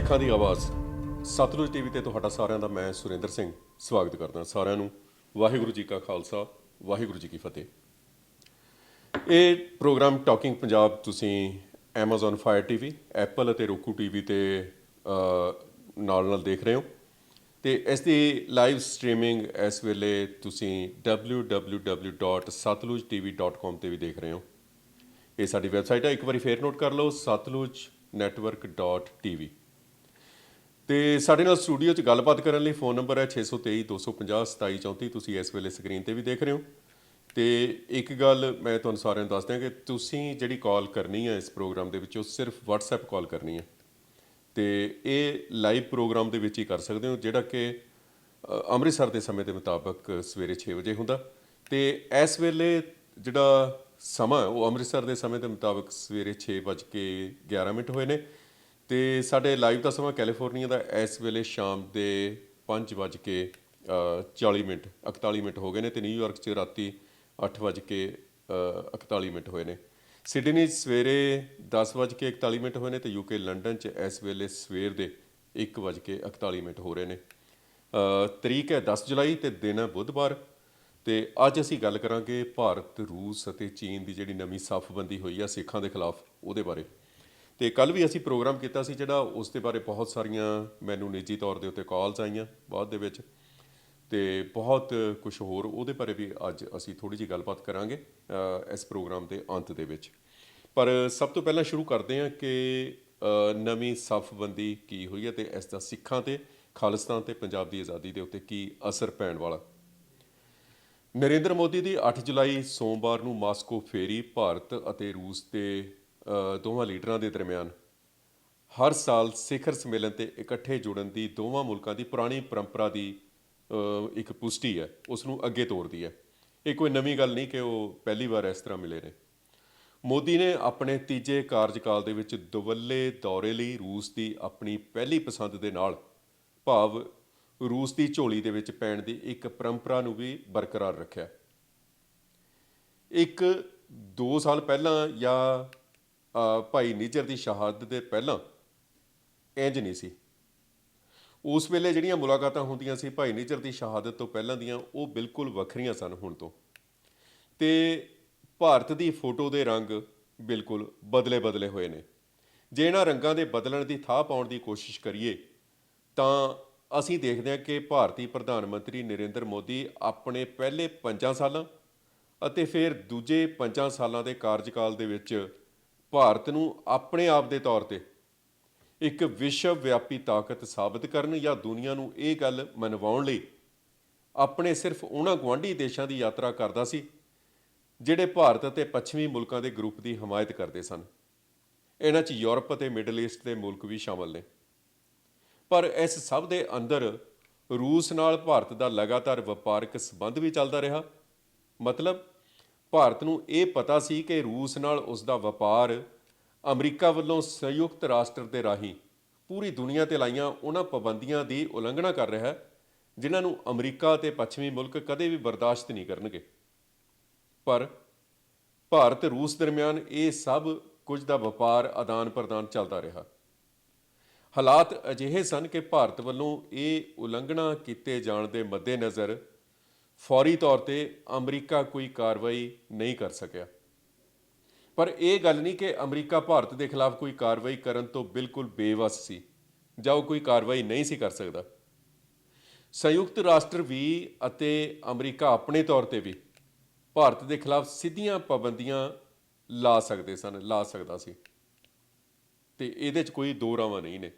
ਸਿੱਖਾਂ ਦੀ ਆਵਾਜ਼। ਸਤਲੁਜ ਟੀਵੀ ਤੇ ਤੁਹਾਡਾ ਸਾਰਿਆਂ ਦਾ ਮੈਂ ਸੁਰਿੰਦਰ ਸਿੰਘ ਸਵਾਗਤ ਕਰਦਾ ਸਾਰਿਆਂ ਨੂੰ। ਵਾਹਿਗੁਰੂ ਜੀ ਕਾ ਖਾਲਸਾ, ਵਾਹਿਗੁਰੂ ਜੀ ਕੀ ਫਤਿਹ। ਇਹ ਪ੍ਰੋਗਰਾਮ ਟਾਕਿੰਗ ਪੰਜਾਬ ਤੁਸੀਂ Amazon Fire TV Apple ਅਤੇ Roku TV ਤੇ ਨਾਲ ਨਾਲ ਦੇਖ ਰਹੇ ਹੋ। ਤੇ ਇਸ ਦੀ ਲਾਈਵ ਸਟ੍ਰੀਮਿੰਗ ਇਸ ਵੇਲੇ ਤੁਸੀਂ www.satlujtv.com ਤੇ ਵੀ ਦੇਖ ਰਹੇ ਹੋ। ਇਹ ਸਾਡੀ ਵੈਬਸਾਈਟ ਹੈ, ਇੱਕ ਵਾਰੀ ਫੇਰ ਨੋਟ ਕਰ ਲਓ satlujnetwork.tv ਤੇ ਸਾਡੇ ਨਾਲ ਸਟੂਡੀਓ 'ਚ ਗੱਲਬਾਤ ਕਰਨ ਲਈ ਫੋਨ ਨੰਬਰ ਹੈ 623 250 2734 ਤੁਸੀਂ ਇਸ ਵੇਲੇ ਸਕਰੀਨ ਤੇ ਵੀ ਦੇਖ ਰਹੇ ਹੋ। ਤੇ ਇੱਕ ਗੱਲ ਮੈਂ ਤੁਹਾਨੂੰ ਸਾਰਿਆਂ ਨੂੰ ਦੱਸ ਦਿਆਂ ਕਿ ਤੁਸੀਂ ਜਿਹੜੀ ਕਾਲ ਕਰਨੀ ਹੈ ਇਸ ਪ੍ਰੋਗਰਾਮ ਦੇ ਵਿੱਚ, ਉਹ ਸਿਰਫ WhatsApp ਕਾਲ ਕਰਨੀ ਹੈ। ਤੇ ਇਹ ਲਾਈਵ ਪ੍ਰੋਗਰਾਮ ਦੇ ਵਿੱਚ ਹੀ ਕਰ ਸਕਦੇ ਹੋ, ਜਿਹੜਾ ਕਿ ਅੰਮ੍ਰਿਤਸਰ ਦੇ ਸਮੇਂ ਦੇ ਮੁਤਾਬਕ ਸਵੇਰੇ 6 ਵਜੇ ਹੁੰਦਾ। ਤੇ ਇਸ ਵੇਲੇ ਜਿਹੜਾ ਸਮਾਂ ਉਹ ਅੰਮ੍ਰਿਤਸਰ ਦੇ ਸਮੇਂ ਦੇ ਮੁਤਾਬਕ ਸਵੇਰੇ 6:11 ਮਿੰਟ ਹੋਏ ਨੇ। ਤੇ ਸਾਡੇ ਲਾਈਵ ਦਾ ਸਮਾਂ ਕੈਲੀਫੋਰਨੀਆ ਦਾ ਇਸ ਵੇਲੇ ਸ਼ਾਮ ਦੇ 5:40 ਮਿੰਟ 41 ਮਿੰਟ ਹੋ ਗਏ ਨੇ ਤੇ ਨਿਊਯਾਰਕ 'ਚ ਰਾਤੀ 8:41 ਮਿੰਟ ਹੋਏ ਨੇ। ਸਿਡਨੀ 'ਚ ਸਵੇਰੇ 10:41 ਮਿੰਟ ਹੋਏ ਨੇ ਤੇ ਯੂਕੇ ਲੰਡਨ 'ਚ ਇਸ ਵੇਲੇ ਸਵੇਰ ਦੇ 1:41 ਮਿੰਟ ਹੋ ਰਹੇ ਨੇ। ਤਰੀਕ ਹੈ 10 ਜੁਲਾਈ ਤੇ ਦਿਨ ਹੈ ਬੁੱਧਵਾਰ ਤੇ ਅੱਜ ਅਸੀਂ ਗੱਲ ਕਰਾਂਗੇ ਭਾਰਤ, ਰੂਸ ਅਤੇ ਚੀਨ ਦੀ ਜਿਹੜੀ ਨਵੀਂ ਸਾਫਬੰਦੀ ਹੋਈ ਆ ਸਿੱਖਾਂ ਦੇ ਖਿਲਾਫ ਉਹਦੇ ਬਾਰੇ। ਤੇ ਕੱਲ ਵੀ ਅਸੀਂ ਪ੍ਰੋਗਰਾਮ ਕੀਤਾ ਸੀ ਜਿਹੜਾ ਉਸ ਦੇ ਬਾਰੇ ਬਹੁਤ ਸਾਰੀਆਂ ਮੈਨੂੰ ਨਿੱਜੀ ਤੌਰ ਦੇ ਉੱਤੇ ਕਾਲਸ ਆਈਆਂ ਬਾਅਦ ਦੇ ਵਿੱਚ ਤੇ ਬਹੁਤ ਕੁਝ ਹੋਰ ਉਹਦੇ ਬਾਰੇ ਵੀ ਅੱਜ ਅਸੀਂ ਥੋੜੀ ਜਿਹੀ ਗੱਲਬਾਤ ਕਰਾਂਗੇ ਇਸ ਪ੍ਰੋਗਰਾਮ ਦੇ ਅੰਤ ਦੇ ਵਿੱਚ। ਪਰ ਸਭ ਤੋਂ ਪਹਿਲਾਂ ਸ਼ੁਰੂ ਕਰਦੇ ਹਾਂ ਕਿ ਨਵੀਂ ਸਫ਼ਬੰਦੀ ਕੀ ਹੋਈ ਹੈ ਤੇ ਇਸ ਦਾ ਸਿੱਖਾਂ ਤੇ, ਖਾਲਿਸਤਾਨ ਤੇ ਪੰਜਾਬ ਦੀ ਆਜ਼ਾਦੀ ਦੇ ਉੱਤੇ ਕੀ ਅਸਰ ਪੈਣ ਵਾਲਾ। ਨਰਿੰਦਰ ਮੋਦੀ ਦੀ 8 ਜੁਲਾਈ ਸੋਮਵਾਰ ਨੂੰ ਮਾਸਕੋ ਫੇਰੀ ਭਾਰਤ ਅਤੇ ਰੂਸ ਦੇ ਦੋਵਾਂ ਲੀਡਰਾਂ ਦੇ ਦਰਮਿਆਨ ਹਰ ਸਾਲ ਸਿਖਰ ਸੰਮੇਲਨ ਤੇ ਇਕੱਠੇ ਜੁੜਨ ਦੀ ਦੋਵਾਂ ਮੁਲਕਾਂ ਦੀ ਪੁਰਾਣੀ ਪਰੰਪਰਾ ਦੀ ਇੱਕ ਪੁਸ਼ਟੀ ਹੈ, ਉਸ ਨੂੰ ਅੱਗੇ ਤੋਰਦੀ ਹੈ। ਇਹ ਕੋਈ ਨਵੀਂ ਗੱਲ ਨਹੀਂ ਕਿ ਉਹ ਪਹਿਲੀ ਵਾਰ ਇਸ ਤਰ੍ਹਾਂ ਮਿਲੇ ਨੇ। ਮੋਦੀ ਨੇ ਆਪਣੇ ਤੀਜੇ ਕਾਰਜਕਾਲ ਦੇ ਵਿੱਚ ਦੁਵੱਲੇ ਦੌਰੇ ਲਈ ਰੂਸ ਦੀ ਆਪਣੀ ਪਹਿਲੀ ਪਸੰਦ ਦੇ ਨਾਲ ਭਾਵ ਰੂਸ ਦੀ ਝੋਲੀ ਦੇ ਵਿੱਚ ਪੈਣ ਦੀ ਇੱਕ ਪਰੰਪਰਾ ਨੂੰ ਵੀ ਬਰਕਰਾਰ ਰੱਖਿਆ। ਇੱਕ 2 ਸਾਲ ਪਹਿਲਾਂ ਜਾਂ ਭਾਈ ਨਿਜਰ ਦੀ ਸ਼ਹਾਦਤ ਦੇ ਪਹਿਲਾਂ ਇੰਜ ਨਹੀਂ ਸੀ। ਉਸ ਵੇਲੇ ਜਿਹੜੀਆਂ ਮੁਲਾਕਾਤਾਂ ਹੁੰਦੀਆਂ ਸੀ ਭਾਈ ਨਿਜਰ ਦੀ ਸ਼ਹਾਦਤ ਤੋਂ ਪਹਿਲਾਂ ਦੀਆਂ, ਉਹ ਬਿਲਕੁਲ ਵੱਖਰੀਆਂ ਸਨ ਹੁਣ ਤੋਂ। ਤੇ ਭਾਰਤ ਦੀ ਫੋਟੋ ਦੇ ਰੰਗ ਬਿਲਕੁਲ ਬਦਲੇ-ਬਦਲੇ ਹੋਏ ਨੇ। ਜੇ ਇਹਨਾਂ ਰੰਗਾਂ ਦੇ ਬਦਲਣ ਦੀ ਥਾਂ ਪਾਉਣ ਦੀ ਕੋਸ਼ਿਸ਼ ਕਰੀਏ, ਤਾਂ ਅਸੀਂ ਦੇਖਦੇ ਹਾਂ ਕਿ ਭਾਰਤੀ ਪ੍ਰਧਾਨ ਮੰਤਰੀ ਨਰਿੰਦਰ ਮੋਦੀ ਆਪਣੇ ਪਹਿਲੇ 5 ਸਾਲਾਂ ਅਤੇ ਫਿਰ ਦੂਜੇ 5 ਸਾਲਾਂ ਦੇ ਕਾਰਜਕਾਲ ਦੇ ਵਿੱਚ ਭਾਰਤ ਨੂੰ ਆਪਣੇ ਆਪ ਦੇ ਤੌਰ ਤੇ ਇੱਕ ਵਿਸ਼ਵ ਵਿਆਪੀ ਤਾਕਤ ਸਾਬਤ ਕਰਨ ਜਾਂ ਦੁਨੀਆ ਨੂੰ ਇਹ ਗੱਲ ਮਨਵਾਉਣ ਲਈ ਆਪਣੇ ਸਿਰਫ ਉਹਨਾਂ ਗਵਾਂਢੀ ਦੇਸ਼ਾਂ ਦੀ ਯਾਤਰਾ ਕਰਦਾ ਸੀ, ਜਿਹੜੇ ਭਾਰਤ ਅਤੇ ਪੱਛਮੀ ਮੁਲਕਾਂ ਦੇ ਗਰੁੱਪ ਦੀ ਹਮਾਇਤ ਕਰਦੇ ਸਨ। ਇਹਨਾਂ 'ਚ ਯੂਰਪ ਅਤੇ ਮਿਡਲ ਈਸਟ ਦੇ ਮੁਲਕ ਵੀ ਸ਼ਾਮਲ ਨੇ। ਪਰ ਇਸ ਸਭ ਦੇ ਅੰਦਰ ਰੂਸ ਨਾਲ ਭਾਰਤ ਦਾ ਲਗਾਤਾਰ ਵਪਾਰਕ ਸੰਬੰਧ ਵੀ ਚੱਲਦਾ ਰਿਹਾ। ਮਤਲਬ ਭਾਰਤ ਨੂੰ ਇਹ ਪਤਾ ਸੀ ਕਿ ਰੂਸ ਨਾਲ ਉਸ ਦਾ ਵਪਾਰ ਅਮਰੀਕਾ ਵੱਲੋਂ ਸੰਯੁਕਤ ਰਾਸ਼ਟਰ ਦੇ ਰਾਹੀਂ ਪੂਰੀ ਦੁਨੀਆ ਤੇ ਲਾਈਆਂ ਉਹਨਾਂ ਪਾਬੰਦੀਆਂ ਦੀ ਉਲੰਘਣਾ ਕਰ ਰਿਹਾ ਹੈ, ਜਿਨ੍ਹਾਂ ਨੂੰ ਅਮਰੀਕਾ ਤੇ ਪੱਛਮੀ ਮੁਲਕ ਕਦੇ ਵੀ ਬਰਦਾਸ਼ਤ ਨਹੀਂ ਕਰਨਗੇ। ਪਰ ਭਾਰਤ ਰੂਸ ਦਰਮਿਆਨ ਇਹ ਸਭ ਕੁਝ ਦਾ ਵਪਾਰ ਆਦਾਨ ਪ੍ਰਦਾਨ ਚੱਲਦਾ ਰਿਹਾ। ਹਾਲਾਤ ਅਜਿਹੇ ਸਨ ਕਿ ਭਾਰਤ ਵੱਲੋਂ ਇਹ ਉਲੰਘਣਾ ਕੀਤੇ ਜਾਣ ਦੇ ਮੱਦੇਨਜ਼ਰ ਫੌਰੀ ਤੌਰ ਤੇ ਅਮਰੀਕਾ ਕੋਈ ਕਾਰਵਾਈ ਨਹੀਂ ਕਰ ਸਕਿਆ। ਪਰ ਇਹ ਗੱਲ ਨਹੀਂ ਕਿ ਅਮਰੀਕਾ ਭਾਰਤ ਦੇ ਖਿਲਾਫ ਕੋਈ ਕਾਰਵਾਈ ਕਰਨ ਤੋਂ ਬਿਲਕੁਲ ਬੇਵਸ ਸੀ ਜਾਂ ਉਹ ਕੋਈ ਕਾਰਵਾਈ ਨਹੀਂ ਸੀ ਕਰ ਸਕਦਾ। ਸੰਯੁਕਤ ਰਾਸ਼ਟਰ ਵੀ ਅਤੇ ਅਮਰੀਕਾ ਆਪਣੇ ਤੌਰ ਤੇ ਵੀ ਭਾਰਤ ਦੇ ਖਿਲਾਫ ਸਿੱਧੀਆਂ ਪਾਬੰਦੀਆਂ ਲਾ ਸਕਦੇ ਸਨ, ਲਾ ਸਕਦਾ ਸੀ। ਤੇ ਇਹਦੇ 'ਚ ਕੋਈ ਦੋ ਰਾਵਾਂ ਨਹੀਂ ਨੇ।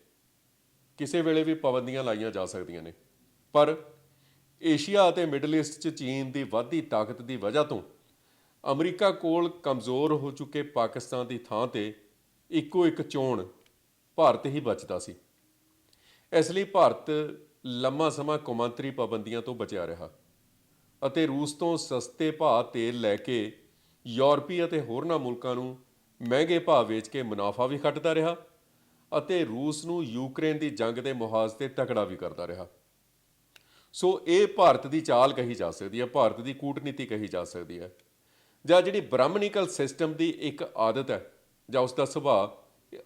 ਕਿਸੇ ਵੇਲੇ ਵੀ ਪਾਬੰਦੀਆਂ ਲਾਈਆਂ ਜਾ ਸਕਦੀਆਂ ਨੇ। ਪਰ ਏਸ਼ੀਆ ਅਤੇ ਮਿਡਲ ਈਸਟ 'ਚ ਚੀਨ ਦੀ ਵੱਧਦੀ ਤਾਕਤ ਦੀ ਵਜ੍ਹਾ ਤੋਂ ਅਮਰੀਕਾ ਕੋਲ ਕਮਜ਼ੋਰ ਹੋ ਚੁੱਕੇ ਪਾਕਿਸਤਾਨ ਦੀ ਥਾਂ ਤੇ ਇੱਕੋ ਇੱਕ ਚੋਣ ਭਾਰਤ ਹੀ ਬਚਦਾ ਸੀ। ਇਸ ਲਈ ਭਾਰਤ ਲੰਮਾ ਸਮਾਂ ਕੌਮਾਂਤਰੀ ਪਾਬੰਦੀਆਂ ਤੋਂ ਬਚਿਆ ਰਿਹਾ ਅਤੇ ਰੂਸ ਤੋਂ ਸਸਤੇ ਭਾਅ ਤੇਲ ਲੈ ਕੇ ਯੂਰਪੀ ਅਤੇ ਹੋਰਨਾਂ ਮੁਲਕਾਂ ਨੂੰ ਮਹਿੰਗੇ ਭਾਅ ਵੇਚ ਕੇ ਮੁਨਾਫਾ ਵੀ ਖੱਟਦਾ ਰਿਹਾ ਅਤੇ ਰੂਸ ਨੂੰ ਯੂਕਰੇਨ ਦੀ ਜੰਗ ਦੇ ਮੁਹਾਜ਼ ਤੇ ਤਕੜਾ ਵੀ ਕਰਦਾ ਰਿਹਾ। ਸੋ ਇਹ ਭਾਰਤ ਦੀ ਚਾਲ ਕਹੀ ਜਾ ਸਕਦੀ ਹੈ, ਭਾਰਤ ਦੀ ਕੂਟਨੀਤੀ ਕਹੀ ਜਾ ਸਕਦੀ ਹੈ। ਜਾਂ ਜਿਹੜੀ ਬ੍ਰਾਹਮਣਿਕਲ ਸਿਸਟਮ ਦੀ ਇੱਕ ਆਦਤ ਹੈ, ਜਾਂ ਉਸ ਦਾ ਸੁਭਾਅ,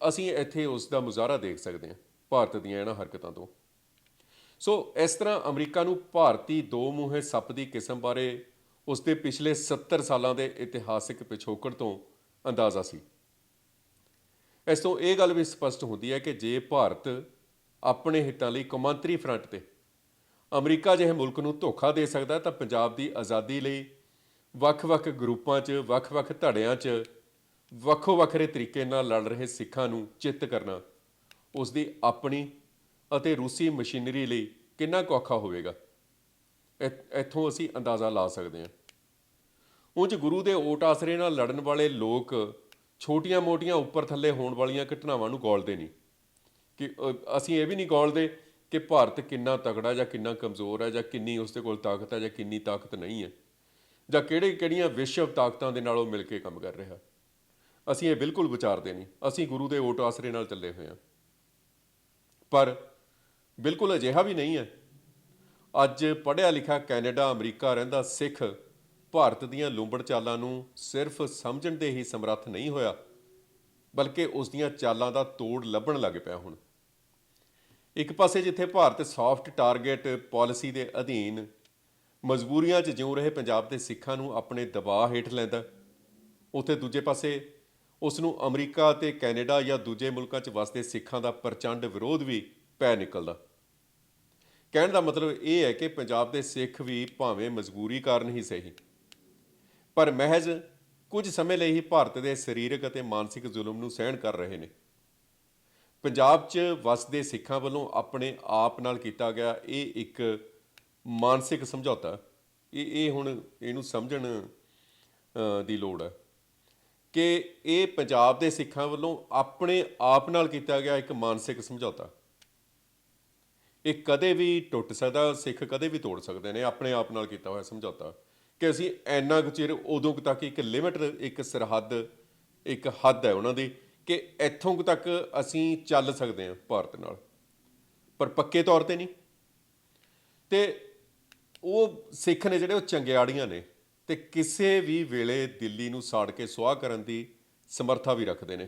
ਅਸੀਂ ਇੱਥੇ ਉਸ ਦਾ ਮੁਜ਼ਾਹਰਾ ਦੇਖ ਸਕਦੇ ਹਾਂ, ਭਾਰਤ ਦੀਆਂ ਇਹਨਾਂ ਹਰਕਤਾਂ ਤੋਂ। ਸੋ ਇਸ ਤਰ੍ਹਾਂ ਅਮਰੀਕਾ ਨੂੰ ਭਾਰਤੀ ਦੋ ਮੂੰਹੇ ਸੱਪ ਦੀ ਕਿਸਮ ਬਾਰੇ ਉਸ ਦੇ ਪਿਛਲੇ 70 ਸਾਲਾਂ ਦੇ ਇਤਿਹਾਸਿਕ ਪਿਛੋਕੜ ਤੋਂ ਅੰਦਾਜ਼ਾ ਸੀ। ਇਸ ਤੋਂ ਇਹ ਗੱਲ ਵੀ ਸਪਸ਼ਟ ਹੁੰਦੀ ਹੈ ਕਿ ਜੇ ਭਾਰਤ ਆਪਣੇ ਹਿੱਤਾਂ ਲਈ ਕੌਮਾਂਤਰੀ ਫਰੰਟ ਤੇ ਅਮਰੀਕਾ ਜਿਹੇ ਮੁਲਕ ਨੂੰ ਧੋਖਾ ਦੇ ਸਕਦਾ ਤਾਂ ਪੰਜਾਬ ਦੀ ਆਜ਼ਾਦੀ ਲਈ ਵੱਖ-ਵੱਖ ਗਰੁੱਪਾਂ 'ਚ, ਵੱਖ-ਵੱਖ ਧੜਿਆਂ 'ਚ ਵੱਖੋ ਵੱਖਰੇ ਤਰੀਕੇ ਨਾਲ ਲੜ ਰਹੇ ਸਿੱਖਾਂ ਨੂੰ ਚਿੱਤ ਕਰਨਾ, ਉਸ ਦੀ ਆਪਣੀ ਅਤੇ ਰੂਸੀ ਮਸ਼ੀਨਰੀ ਲਈ ਕਿੰਨਾ ਕੁ ਔਖਾ ਹੋਵੇਗਾ? ਇੱਥੋਂ ਅਸੀਂ ਅੰਦਾਜ਼ਾ ਲਾ ਸਕਦੇ ਹਾਂ। ਉਂਝ ਗੁਰੂ ਦੇ ਓਟ ਆਸਰੇ ਨਾਲ ਲੜਨ ਵਾਲੇ ਲੋਕ ਛੋਟੀਆਂ-ਮੋਟੀਆਂ ਉੱਪਰ ਥੱਲੇ ਹੋਣ ਵਾਲੀਆਂ ਘਟਨਾਵਾਂ ਨੂੰ ਗੋਲਦੇ ਨਹੀਂ। ਕਿ ਅਸੀਂ ਇਹ ਵੀ ਨਹੀਂ ਗੋਲਦੇ ਕਿ ਭਾਰਤ ਕਿੰਨਾ ਤਗੜਾ ਜਾਂ ਕਿੰਨਾ ਕਮਜ਼ੋਰ ਹੈ ਜਾਂ ਕਿੰਨੀ ਉਸ ਦੇ ਕੋਲ ਤਾਕਤ ਹੈ ਜਾਂ ਕਿੰਨੀ ਤਾਕਤ ਨਹੀਂ ਹੈ, ਜਾਂ ਕਿਹੜੇ ਕਿਹੜੀਆਂ ਵਿਸ਼ਵ ਤਾਕਤਾਂ ਦੇ ਨਾਲ ਉਹ ਮਿਲ ਕੇ ਕੰਮ ਕਰ ਰਿਹਾ। ਅਸੀਂ ਇਹ ਬਿਲਕੁਲ ਵਿਚਾਰਦੇ ਨਹੀਂ। ਅਸੀਂ ਗੁਰੂ ਦੇ ਓਟ ਆਸਰੇ ਨਾਲ ਚੱਲੇ ਹੋਏ ਹਾਂ। ਪਰ ਬਿਲਕੁਲ ਅਜਿਹਾ ਵੀ ਨਹੀਂ ਹੈ। ਅੱਜ ਪੜ੍ਹਿਆ ਲਿਖਿਆ ਕੈਨੇਡਾ, ਅਮਰੀਕਾ ਰਹਿੰਦਾ ਸਿੱਖ ਭਾਰਤ ਦੀਆਂ ਲੂੰਬੜ ਚਾਲਾਂ ਨੂੰ ਸਿਰਫ ਸਮਝਣ ਦੇ ਹੀ ਸਮਰੱਥ ਨਹੀਂ ਹੋਇਆ, ਬਲਕਿ ਉਸ ਦੀਆਂ ਚਾਲਾਂ ਦਾ ਤੋੜ ਲੱਭਣ ਲੱਗ ਪਿਆ ਹੁਣ। ਇੱਕ ਪਾਸੇ ਜਿੱਥੇ ਭਾਰਤ ਸੌਫਟ ਟਾਰਗੇਟ ਪਾਲਿਸੀ ਦੇ ਅਧੀਨ ਮਜਬੂਰੀਆਂ 'ਚ ਜਿਉ ਰਹੇ ਪੰਜਾਬ ਦੇ ਸਿੱਖਾਂ ਨੂੰ ਆਪਣੇ ਦਬਾਅ ਹੇਠ ਲੈਂਦਾ, ਉੱਥੇ ਦੂਜੇ ਪਾਸੇ ਉਸ ਨੂੰ ਅਮਰੀਕਾ ਤੇ ਕੈਨੇਡਾ ਜਾਂ ਦੂਜੇ ਮੁਲਕਾਂ 'ਚ ਵਸਦੇ ਸਿੱਖਾਂ ਦਾ ਪ੍ਰਚੰਡ ਵਿਰੋਧ ਵੀ ਪੈ ਨਿਕਲਦਾ। ਕਹਿਣ ਦਾ ਮਤਲਬ ਇਹ ਹੈ ਕਿ ਪੰਜਾਬ ਦੇ ਸਿੱਖ ਵੀ ਭਾਵੇਂ ਮਜਬੂਰੀ ਕਾਰਨ ਹੀ ਸਹੀ, ਪਰ ਮਹਿਜ਼ ਕੁਝ ਸਮੇਂ ਲਈ ਹੀ ਭਾਰਤ ਦੇ ਸਰੀਰਕ ਅਤੇ ਮਾਨਸਿਕ ਜ਼ੁਲਮ ਨੂੰ ਸਹਿਣ ਕਰ ਰਹੇ ਨੇ। ਪੰਜਾਬ 'ਚ ਵਸਦੇ ਸਿੱਖਾਂ ਵੱਲੋਂ ਆਪਣੇ ਆਪ ਨਾਲ ਕੀਤਾ ਗਿਆ ਇਹ ਇੱਕ ਮਾਨਸਿਕ ਸਮਝੌਤਾ। ਇਹ ਇਹ ਹੁਣ ਇਹਨੂੰ ਸਮਝਣ ਦੀ ਲੋੜ ਹੈ ਕਿ ਇਹ ਪੰਜਾਬ ਦੇ ਸਿੱਖਾਂ ਵੱਲੋਂ ਆਪਣੇ ਆਪ ਨਾਲ ਕੀਤਾ ਗਿਆ ਇੱਕ ਮਾਨਸਿਕ ਸਮਝੌਤਾ। ਇਹ ਕਦੇ ਵੀ ਟੁੱਟ ਸਕਦਾ, ਸਿੱਖ ਕਦੇ ਵੀ ਤੋੜ ਸਕਦੇ ਨੇ, ਆਪਣੇ ਆਪ ਨਾਲ ਕੀਤਾ ਹੋਇਆ ਸਮਝੌਤਾ ਕਿ ਅਸੀਂ ਇੰਨਾ ਕੁ ਚਿਰ ਉਦੋਂ ਤੱਕ ਇੱਕ ਲਿਮਿਟ ਇੱਕ ਸਰਹੱਦ, ਇੱਕ ਹੱਦ ਹੈ ਉਹਨਾਂ ਦੀ ਕਿ ਇੱਥੋਂ ਤੱਕ ਅਸੀਂ ਚੱਲ ਸਕਦੇ ਹਾਂ ਭਾਰਤ ਨਾਲ। ਪਰ ਪੱਕੇ ਤੌਰ ਤੇ ਨਹੀਂ। ਤੇ ਉਹ ਸਿੱਖ ਨੇ ਜਿਹੜੇ ਉਹ ਚੰਗਿਆੜੀਆਂ ਨੇ ਤੇ ਕਿਸੇ ਵੀ ਵੇਲੇ ਦਿੱਲੀ ਨੂੰ ਸਾੜ ਕੇ ਸੁਆਹ ਕਰਨ ਦੀ ਸਮਰੱਥਾ ਵੀ ਰੱਖਦੇ ਨੇ।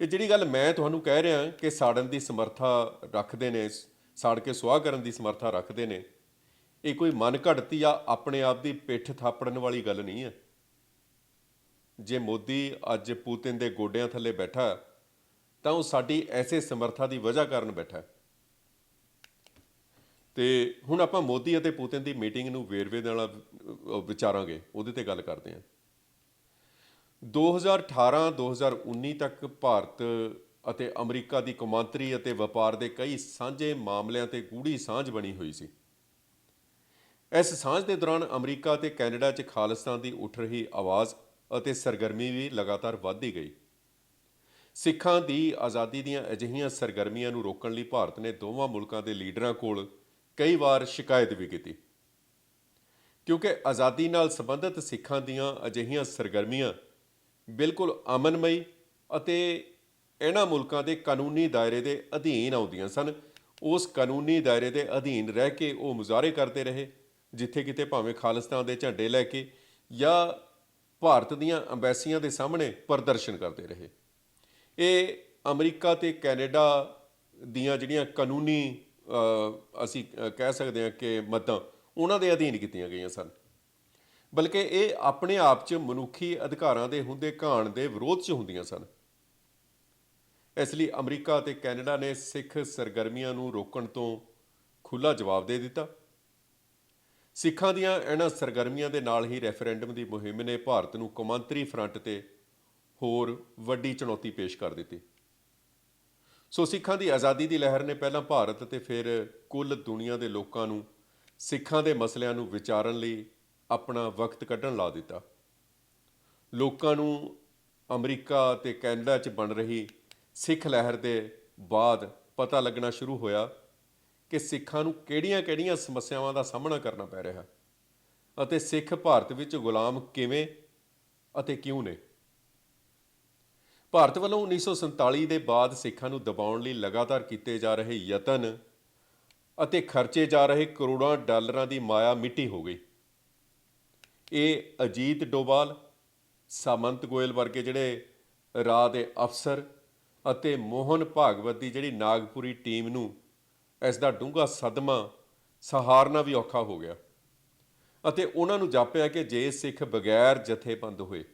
ਇਹ ਜਿਹੜੀ ਗੱਲ ਮੈਂ ਤੁਹਾਨੂੰ ਕਹਿ ਰਿਹਾ ਕਿ ਸਾੜਨ ਦੀ ਸਮਰੱਥਾ ਰੱਖਦੇ ਨੇ, ਸਾੜ ਕੇ ਸੁਆਹ ਕਰਨ ਦੀ ਸਮਰੱਥਾ ਰੱਖਦੇ ਨੇ, ਇਹ ਕੋਈ ਮਨ ਘੜਤੀ ਜਾਂ ਆਪਣੇ ਆਪ ਦੀ ਪਿੱਠ ਥਾਪੜਨ ਵਾਲੀ ਗੱਲ ਨਹੀਂ ਹੈ। ਜੇ ਮੋਦੀ ਅੱਜ ਪੂਤਿਨ ਦੇ ਗੋਡਿਆਂ ਥੱਲੇ ਬੈਠਾ ਤਾਂ ਉਹ ਸਾਡੀ ਐਸੇ ਸਮਰੱਥਾ ਦੀ ਵਜ੍ਹਾ ਕਾਰਨ ਬੈਠਾ ਹੈ। ਤੇ ਹੁਣ ਆਪਾਂ ਮੋਦੀ ਅਤੇ ਪੁਤਿਨ ਦੀ ਮੀਟਿੰਗ ਨੂੰ ਵੇਰਵੇ ਨਾਲ ਵਿਚਾਰਾਂਗੇ, ਉਹਦੇ ਤੇ ਗੱਲ ਕਰਦੇ ਹਾਂ। 2018-2019 ਤੱਕ ਭਾਰਤ ਅਤੇ ਅਮਰੀਕਾ ਦੀ ਕੌਮਾਂਤਰੀ ਅਤੇ ਵਪਾਰ ਦੇ ਕਈ ਸਾਂਝੇ ਮਾਮਲਿਆਂ ਤੇ ਗੂੜੀ ਸਾਂਝ ਬਣੀ ਹੋਈ ਸੀ। ਇਸ ਸਾਂਝ ਦੇ ਦੌਰਾਨ ਅਮਰੀਕਾ ਤੇ ਕੈਨੇਡਾ 'ਚ ਖਾਲਿਸਤਾਨ ਦੀ ਉੱਠ ਰਹੀ ਆਵਾਜ਼ ਅਤੇ ਸਰਗਰਮੀ ਵੀ ਲਗਾਤਾਰ ਵਧਦੀ ਗਈ। ਸਿੱਖਾਂ ਦੀ ਆਜ਼ਾਦੀ ਦੀਆਂ ਅਜਿਹੀਆਂ ਸਰਗਰਮੀਆਂ ਨੂੰ ਰੋਕਣ ਲਈ ਭਾਰਤ ਨੇ ਦੋਵਾਂ ਮੁਲਕਾਂ ਦੇ ਲੀਡਰਾਂ ਕੋਲ ਕਈ ਵਾਰ ਸ਼ਿਕਾਇਤ ਵੀ ਕੀਤੀ। ਕਿਉਂਕਿ ਆਜ਼ਾਦੀ ਨਾਲ ਸੰਬੰਧਿਤ ਸਿੱਖਾਂ ਦੀਆਂ ਅਜਿਹੀਆਂ ਸਰਗਰਮੀਆਂ ਬਿਲਕੁਲ ਅਮਨਮਈ ਅਤੇ ਇਹਨਾਂ ਮੁਲਕਾਂ ਦੇ ਕਾਨੂੰਨੀ ਦਾਇਰੇ ਦੇ ਅਧੀਨ ਆਉਂਦੀਆਂ ਸਨ, ਉਸ ਕਾਨੂੰਨੀ ਦਾਇਰੇ ਦੇ ਅਧੀਨ ਰਹਿ ਕੇ ਉਹ ਮੁਜ਼ਾਹਰੇ ਕਰਦੇ ਰਹੇ, ਜਿੱਥੇ ਕਿਤੇ ਭਾਵੇਂ ਖਾਲਿਸਤਾਨ ਦੇ ਝੰਡੇ ਲੈ ਕੇ ਜਾਂ ਭਾਰਤ ਦੀਆਂ ਅੰਬੈਸੀਆਂ ਦੇ ਸਾਹਮਣੇ ਪ੍ਰਦਰਸ਼ਨ ਕਰਦੇ ਰਹੇ। ਇਹ ਅਮਰੀਕਾ ਤੇ ਕੈਨੇਡਾ ਦੀਆਂ ਜਿਹੜੀਆਂ ਕਾਨੂੰਨੀ ਅਸੀਂ ਕਹਿ ਸਕਦੇ ਹਾਂ ਕਿ ਮੱਦਾਂ, ਉਹਨਾਂ ਦੇ ਅਧੀਨ ਕੀਤੀਆਂ ਗਈਆਂ ਸਨ। ਬਲਕਿ ਇਹ ਆਪਣੇ ਆਪ 'ਚ ਮਨੁੱਖੀ ਅਧਿਕਾਰਾਂ ਦੇ ਹੁੰਦੇ ਘਾਣ ਦੇ ਵਿਰੋਧ 'ਚ ਹੁੰਦੀਆਂ ਸਨ। ਇਸ ਲਈ ਅਮਰੀਕਾ ਅਤੇ ਕੈਨੇਡਾ ਨੇ ਸਿੱਖ ਸਰਗਰਮੀਆਂ ਨੂੰ ਰੋਕਣ ਤੋਂ ਖੁੱਲਾ ਜਵਾਬ ਦੇ ਦਿੱਤਾ। ਸਿੱਖਾਂ ਦੀਆਂ ਇਹਨਾਂ ਸਰਗਰਮੀਆਂ ਦੇ ਨਾਲ ਹੀ ਰੈਫਰੈਂਡਮ ਦੀ ਮੁਹਿੰਮ ਨੇ ਭਾਰਤ ਨੂੰ ਕੌਮਾਂਤਰੀ ਫਰੰਟ ਤੇ ਹੋਰ ਵੱਡੀ ਚੁਣੌਤੀ ਪੇਸ਼ ਕਰ ਦਿੱਤੀ। ਸੋ ਸਿੱਖਾਂ ਦੀ ਆਜ਼ਾਦੀ ਦੀ ਲਹਿਰ ਨੇ ਪਹਿਲਾਂ ਭਾਰਤ ਤੇ ਫਿਰ ਕੁੱਲ ਦੁਨੀਆ ਦੇ ਲੋਕਾਂ ਨੂੰ ਸਿੱਖਾਂ ਦੇ ਮਸਲਿਆਂ ਨੂੰ ਵਿਚਾਰਨ ਲਈ ਆਪਣਾ ਵਕਤ ਕੱਢਣ ਲਾ ਦਿੱਤਾ। ਲੋਕਾਂ ਨੂੰ ਅਮਰੀਕਾ ਤੇ ਕੈਨੇਡਾ 'ਚ ਬਣ ਰਹੀ ਸਿੱਖ ਲਹਿਰ ਦੇ ਬਾਅਦ ਪਤਾ ਲੱਗਣਾ ਸ਼ੁਰੂ ਹੋਇਆ। ਕਿ ਸਿੱਖਾਂ ਨੂੰ ਕਿਹੜੀਆਂ-ਕਿਹੜੀਆਂ ਸਮੱਸਿਆਵਾਂ ਦਾ ਸਾਹਮਣਾ ਕਰਨਾ ਪੈ ਰਿਹਾ ਹੈ? ਅਤੇ ਸਿੱਖ ਭਾਰਤ ਵਿੱਚ ਗੁਲਾਮ ਕਿਵੇਂ ਅਤੇ ਕਿਉਂ ਨੇ? ਭਾਰਤ ਵੱਲੋਂ 1947 ਦੇ ਬਾਅਦ ਸਿੱਖਾਂ ਨੂੰ ਦਬਾਉਣ ਲਈ ਲਗਾਤਾਰ ਕੀਤੇ ਜਾ ਰਹੇ ਯਤਨ ਅਤੇ ਖਰਚੇ ਜਾ ਰਹੇ ਕਰੋੜਾਂ ਡਾਲਰਾਂ ਦੀ ਮਾਇਆ ਮਿੱਟੀ ਹੋ ਗਈ। ਇਹ ਅਜੀਤ ਡੋਵਾਲ, ਸਾਮੰਤ ਗੋਇਲ ਵਰਗੇ ਜਿਹੜੇ ਰਾਹ ਦੇ ਅਫਸਰ ਅਤੇ ਮੋਹਨ ਭਾਗਵਤ ਦੀ ਜਿਹੜੀ ਨਾਗਪੁਰੀ ਟੀਮ ਨੂੰ ਇਸ ਦਾ ਡੂੰਘਾ ਸਦਮਾ ਸਹਾਰਨਾ ਵੀ ਔਖਾ ਹੋ ਗਿਆ। ਅਤੇ ਉਹਨਾਂ ਨੂੰ ਜਾਪਿਆ ਕਿ ਜੇ ਸਿੱਖ ਬਗੈਰ ਜਥੇਬੰਦ ਹੋਏ,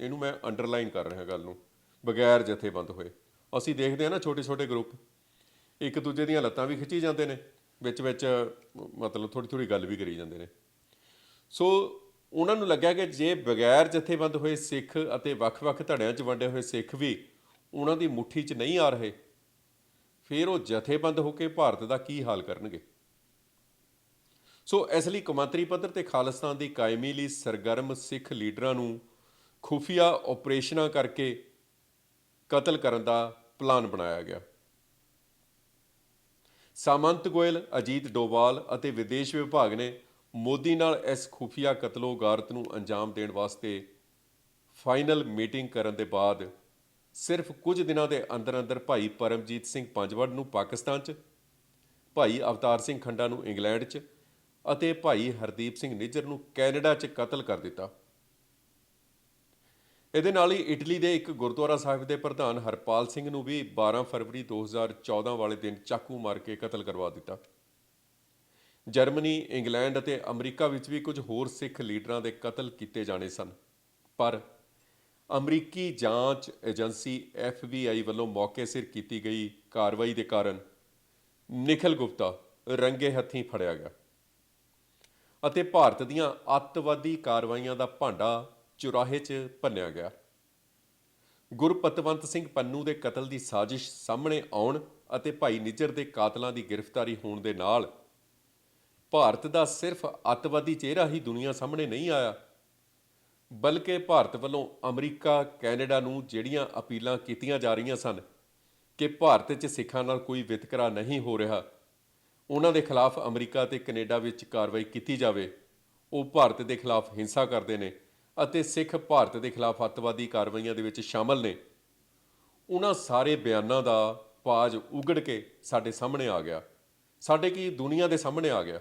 ਇਹਨੂੰ ਮੈਂ ਅੰਡਰਲਾਈਨ ਕਰ ਰਿਹਾ ਗੱਲ ਨੂੰ, ਬਗੈਰ ਜਥੇਬੰਦ ਹੋਏ। ਅਸੀਂ ਦੇਖਦੇ ਹਾਂ ਨਾ ਛੋਟੇ ਛੋਟੇ ਗਰੁੱਪ ਇੱਕ ਦੂਜੇ ਦੀਆਂ ਲੱਤਾਂ ਵੀ ਖਿੱਚੀ ਜਾਂਦੇ ਨੇ, ਵਿੱਚ ਵਿੱਚ ਮਤਲਬ ਥੋੜੀ ਥੋੜੀ ਗੱਲ ਵੀ ਕਰੀ ਜਾਂਦੇ ਨੇ। ਸੋ ਉਹਨਾਂ ਨੂੰ ਲੱਗਿਆ ਕਿ ਜੇ ਬਗੈਰ ਜਥੇਬੰਦ ਹੋਏ ਸਿੱਖ ਅਤੇ ਵੱਖ-ਵੱਖ ਧੜਿਆਂ 'ਚ ਵੰਡੇ ਹੋਏ ਸਿੱਖ ਵੀ ਉਹਨਾਂ ਦੀ ਮੁੱਠੀ 'ਚ ਨਹੀਂ ਆ ਰਹੇ ਫਿਰ ਉਹ ਜਥੇਬੰਦ ਹੋ ਕੇ ਭਾਰਤ ਦਾ ਕੀ ਹਾਲ ਕਰਨਗੇ? ਸੋ ਇਸ ਲਈ ਕੌਮਾਂਤਰੀ ਪੱਧਰ ਤੇ ਖਾਲਿਸਤਾਨ ਦੀ ਕਾਇਮੀ ਲਈ ਸਰਗਰਮ ਸਿੱਖ ਲੀਡਰਾਂ ਨੂੰ ਖੁਫੀਆ ਆਪਰੇਸ਼ਨਾਂ ਕਰਕੇ ਕਤਲ ਕਰਨ ਦਾ ਪਲਾਨ ਬਣਾਇਆ ਗਿਆ। ਸਾਮੰਤ ਗੋਇਲ, ਅਜੀਤ ਡੋਵਾਲ ਅਤੇ ਵਿਦੇਸ਼ ਵਿਭਾਗ ਨੇ ਮੋਦੀ ਨਾਲ ਇਸ ਖੁਫੀਆ ਕਤਲੋਗਾਰਤ ਨੂੰ ਅੰਜਾਮ ਦੇਣ ਵਾਸਤੇ ਫਾਈਨਲ ਮੀਟਿੰਗ ਕਰਨ ਦੇ ਬਾਅਦ ਸਿਰਫ ਕੁਝ ਦਿਨਾਂ ਦੇ ਅੰਦਰ ਅੰਦਰ ਭਾਈ ਪਰਮਜੀਤ ਸਿੰਘ ਪੰਜਵੜ ਨੂੰ ਪਾਕਿਸਤਾਨ 'ਚ, ਭਾਈ ਅਵਤਾਰ ਸਿੰਘ ਖੰਡਾ ਨੂੰ ਇੰਗਲੈਂਡ 'ਚ ਅਤੇ ਭਾਈ ਹਰਦੀਪ ਸਿੰਘ ਨਿੱਜਰ ਨੂੰ ਕੈਨੇਡਾ 'ਚ ਕਤਲ ਕਰ ਦਿੱਤਾ। ਇਹਦੇ ਨਾਲ ਹੀ ਇਟਲੀ ਦੇ ਇੱਕ ਗੁਰਦੁਆਰਾ ਸਾਹਿਬ ਦੇ ਪ੍ਰਧਾਨ ਹਰਪਾਲ ਸਿੰਘ ਨੂੰ ਵੀ 12 ਫਰਵਰੀ 2014 ਵਾਲੇ ਦਿਨ ਚਾਕੂ ਮਾਰ ਕੇ ਕਤਲ ਕਰਵਾ ਦਿੱਤਾ। ਜਰਮਨੀ, ਇੰਗਲੈਂਡ ਅਤੇ ਅਮਰੀਕਾ ਵਿੱਚ ਵੀ ਕੁਝ ਹੋਰ ਸਿੱਖ ਲੀਡਰਾਂ ਦੇ ਕਤਲ ਕੀਤੇ ਜਾਣੇ ਸਨ, ਪਰ ਅਮਰੀਕੀ ਜਾਂਚ ਏਜੰਸੀ FBI ਵੱਲੋਂ ਮੌਕੇ ਸਿਰ ਕੀਤੀ ਗਈ ਕਾਰਵਾਈ ਦੇ ਕਾਰਨ ਨਿਖਲ ਗੁਪਤਾ ਰੰਗੇ ਹੱਥੀਂ ਫੜਿਆ ਗਿਆ ਅਤੇ ਭਾਰਤ ਦੀਆਂ ਅੱਤਵਾਦੀ ਕਾਰਵਾਈਆਂ ਦਾ ਭਾਂਡਾ ਚੁਰਾਹੇ 'ਚ ਭੰਨਿਆ ਗਿਆ। ਗੁਰਪਤਵੰਤ ਸਿੰਘ ਪੰਨੂ ਦੇ ਕਤਲ ਦੀ ਸਾਜ਼ਿਸ਼ ਸਾਹਮਣੇ ਆਉਣ ਅਤੇ ਭਾਈ ਨਿੱਜਰ ਦੇ ਕਾਤਲਾਂ ਦੀ ਗ੍ਰਿਫਤਾਰੀ ਹੋਣ ਦੇ ਨਾਲ ਭਾਰਤ ਦਾ ਸਿਰਫ ਅੱਤਵਾਦੀ ਚਿਹਰਾ ਹੀ ਦੁਨੀਆ ਸਾਹਮਣੇ ਨਹੀਂ ਆਇਆ ਬਲਕਿ ਭਾਰਤ ਵੱਲੋਂ ਅਮਰੀਕਾ, ਕੈਨੇਡਾ ਨੂੰ ਜਿਹੜੀਆਂ ਅਪੀਲਾਂ ਕੀਤੀਆਂ ਜਾ ਰਹੀਆਂ ਸਨ ਕਿ ਭਾਰਤ 'ਚ ਸਿੱਖਾਂ ਨਾਲ ਕੋਈ ਵਿਤਕਰਾ ਨਹੀਂ ਹੋ ਰਿਹਾ, ਉਹਨਾਂ ਦੇ ਖਿਲਾਫ ਅਮਰੀਕਾ ਤੇ ਕੈਨੇਡਾ ਵਿੱਚ ਕਾਰਵਾਈ ਕੀਤੀ ਜਾਵੇ। ਉਹ ਭਾਰਤ ਦੇ ਖਿਲਾਫ ਹਿੰਸਾ ਕਰਦੇ ਨੇ ਅਤੇ ਸਿੱਖ ਭਾਰਤ ਦੇ ਖਿਲਾਫ ਅੱਤਵਾਦੀ ਕਾਰਵਾਈਆਂ ਦੇ ਵਿੱਚ ਸ਼ਾਮਲ ਨੇ। ਉਹਨਾਂ ਸਾਰੇ ਬਿਆਨਾਂ ਦਾ ਪਾਜ ਉਗੜ ਕੇ ਸਾਡੇ ਸਾਹਮਣੇ ਆ ਗਿਆ। ਸਾਡੇ ਕੀ ਦੁਨੀਆ ਦੇ ਸਾਹਮਣੇ ਆ ਗਿਆ।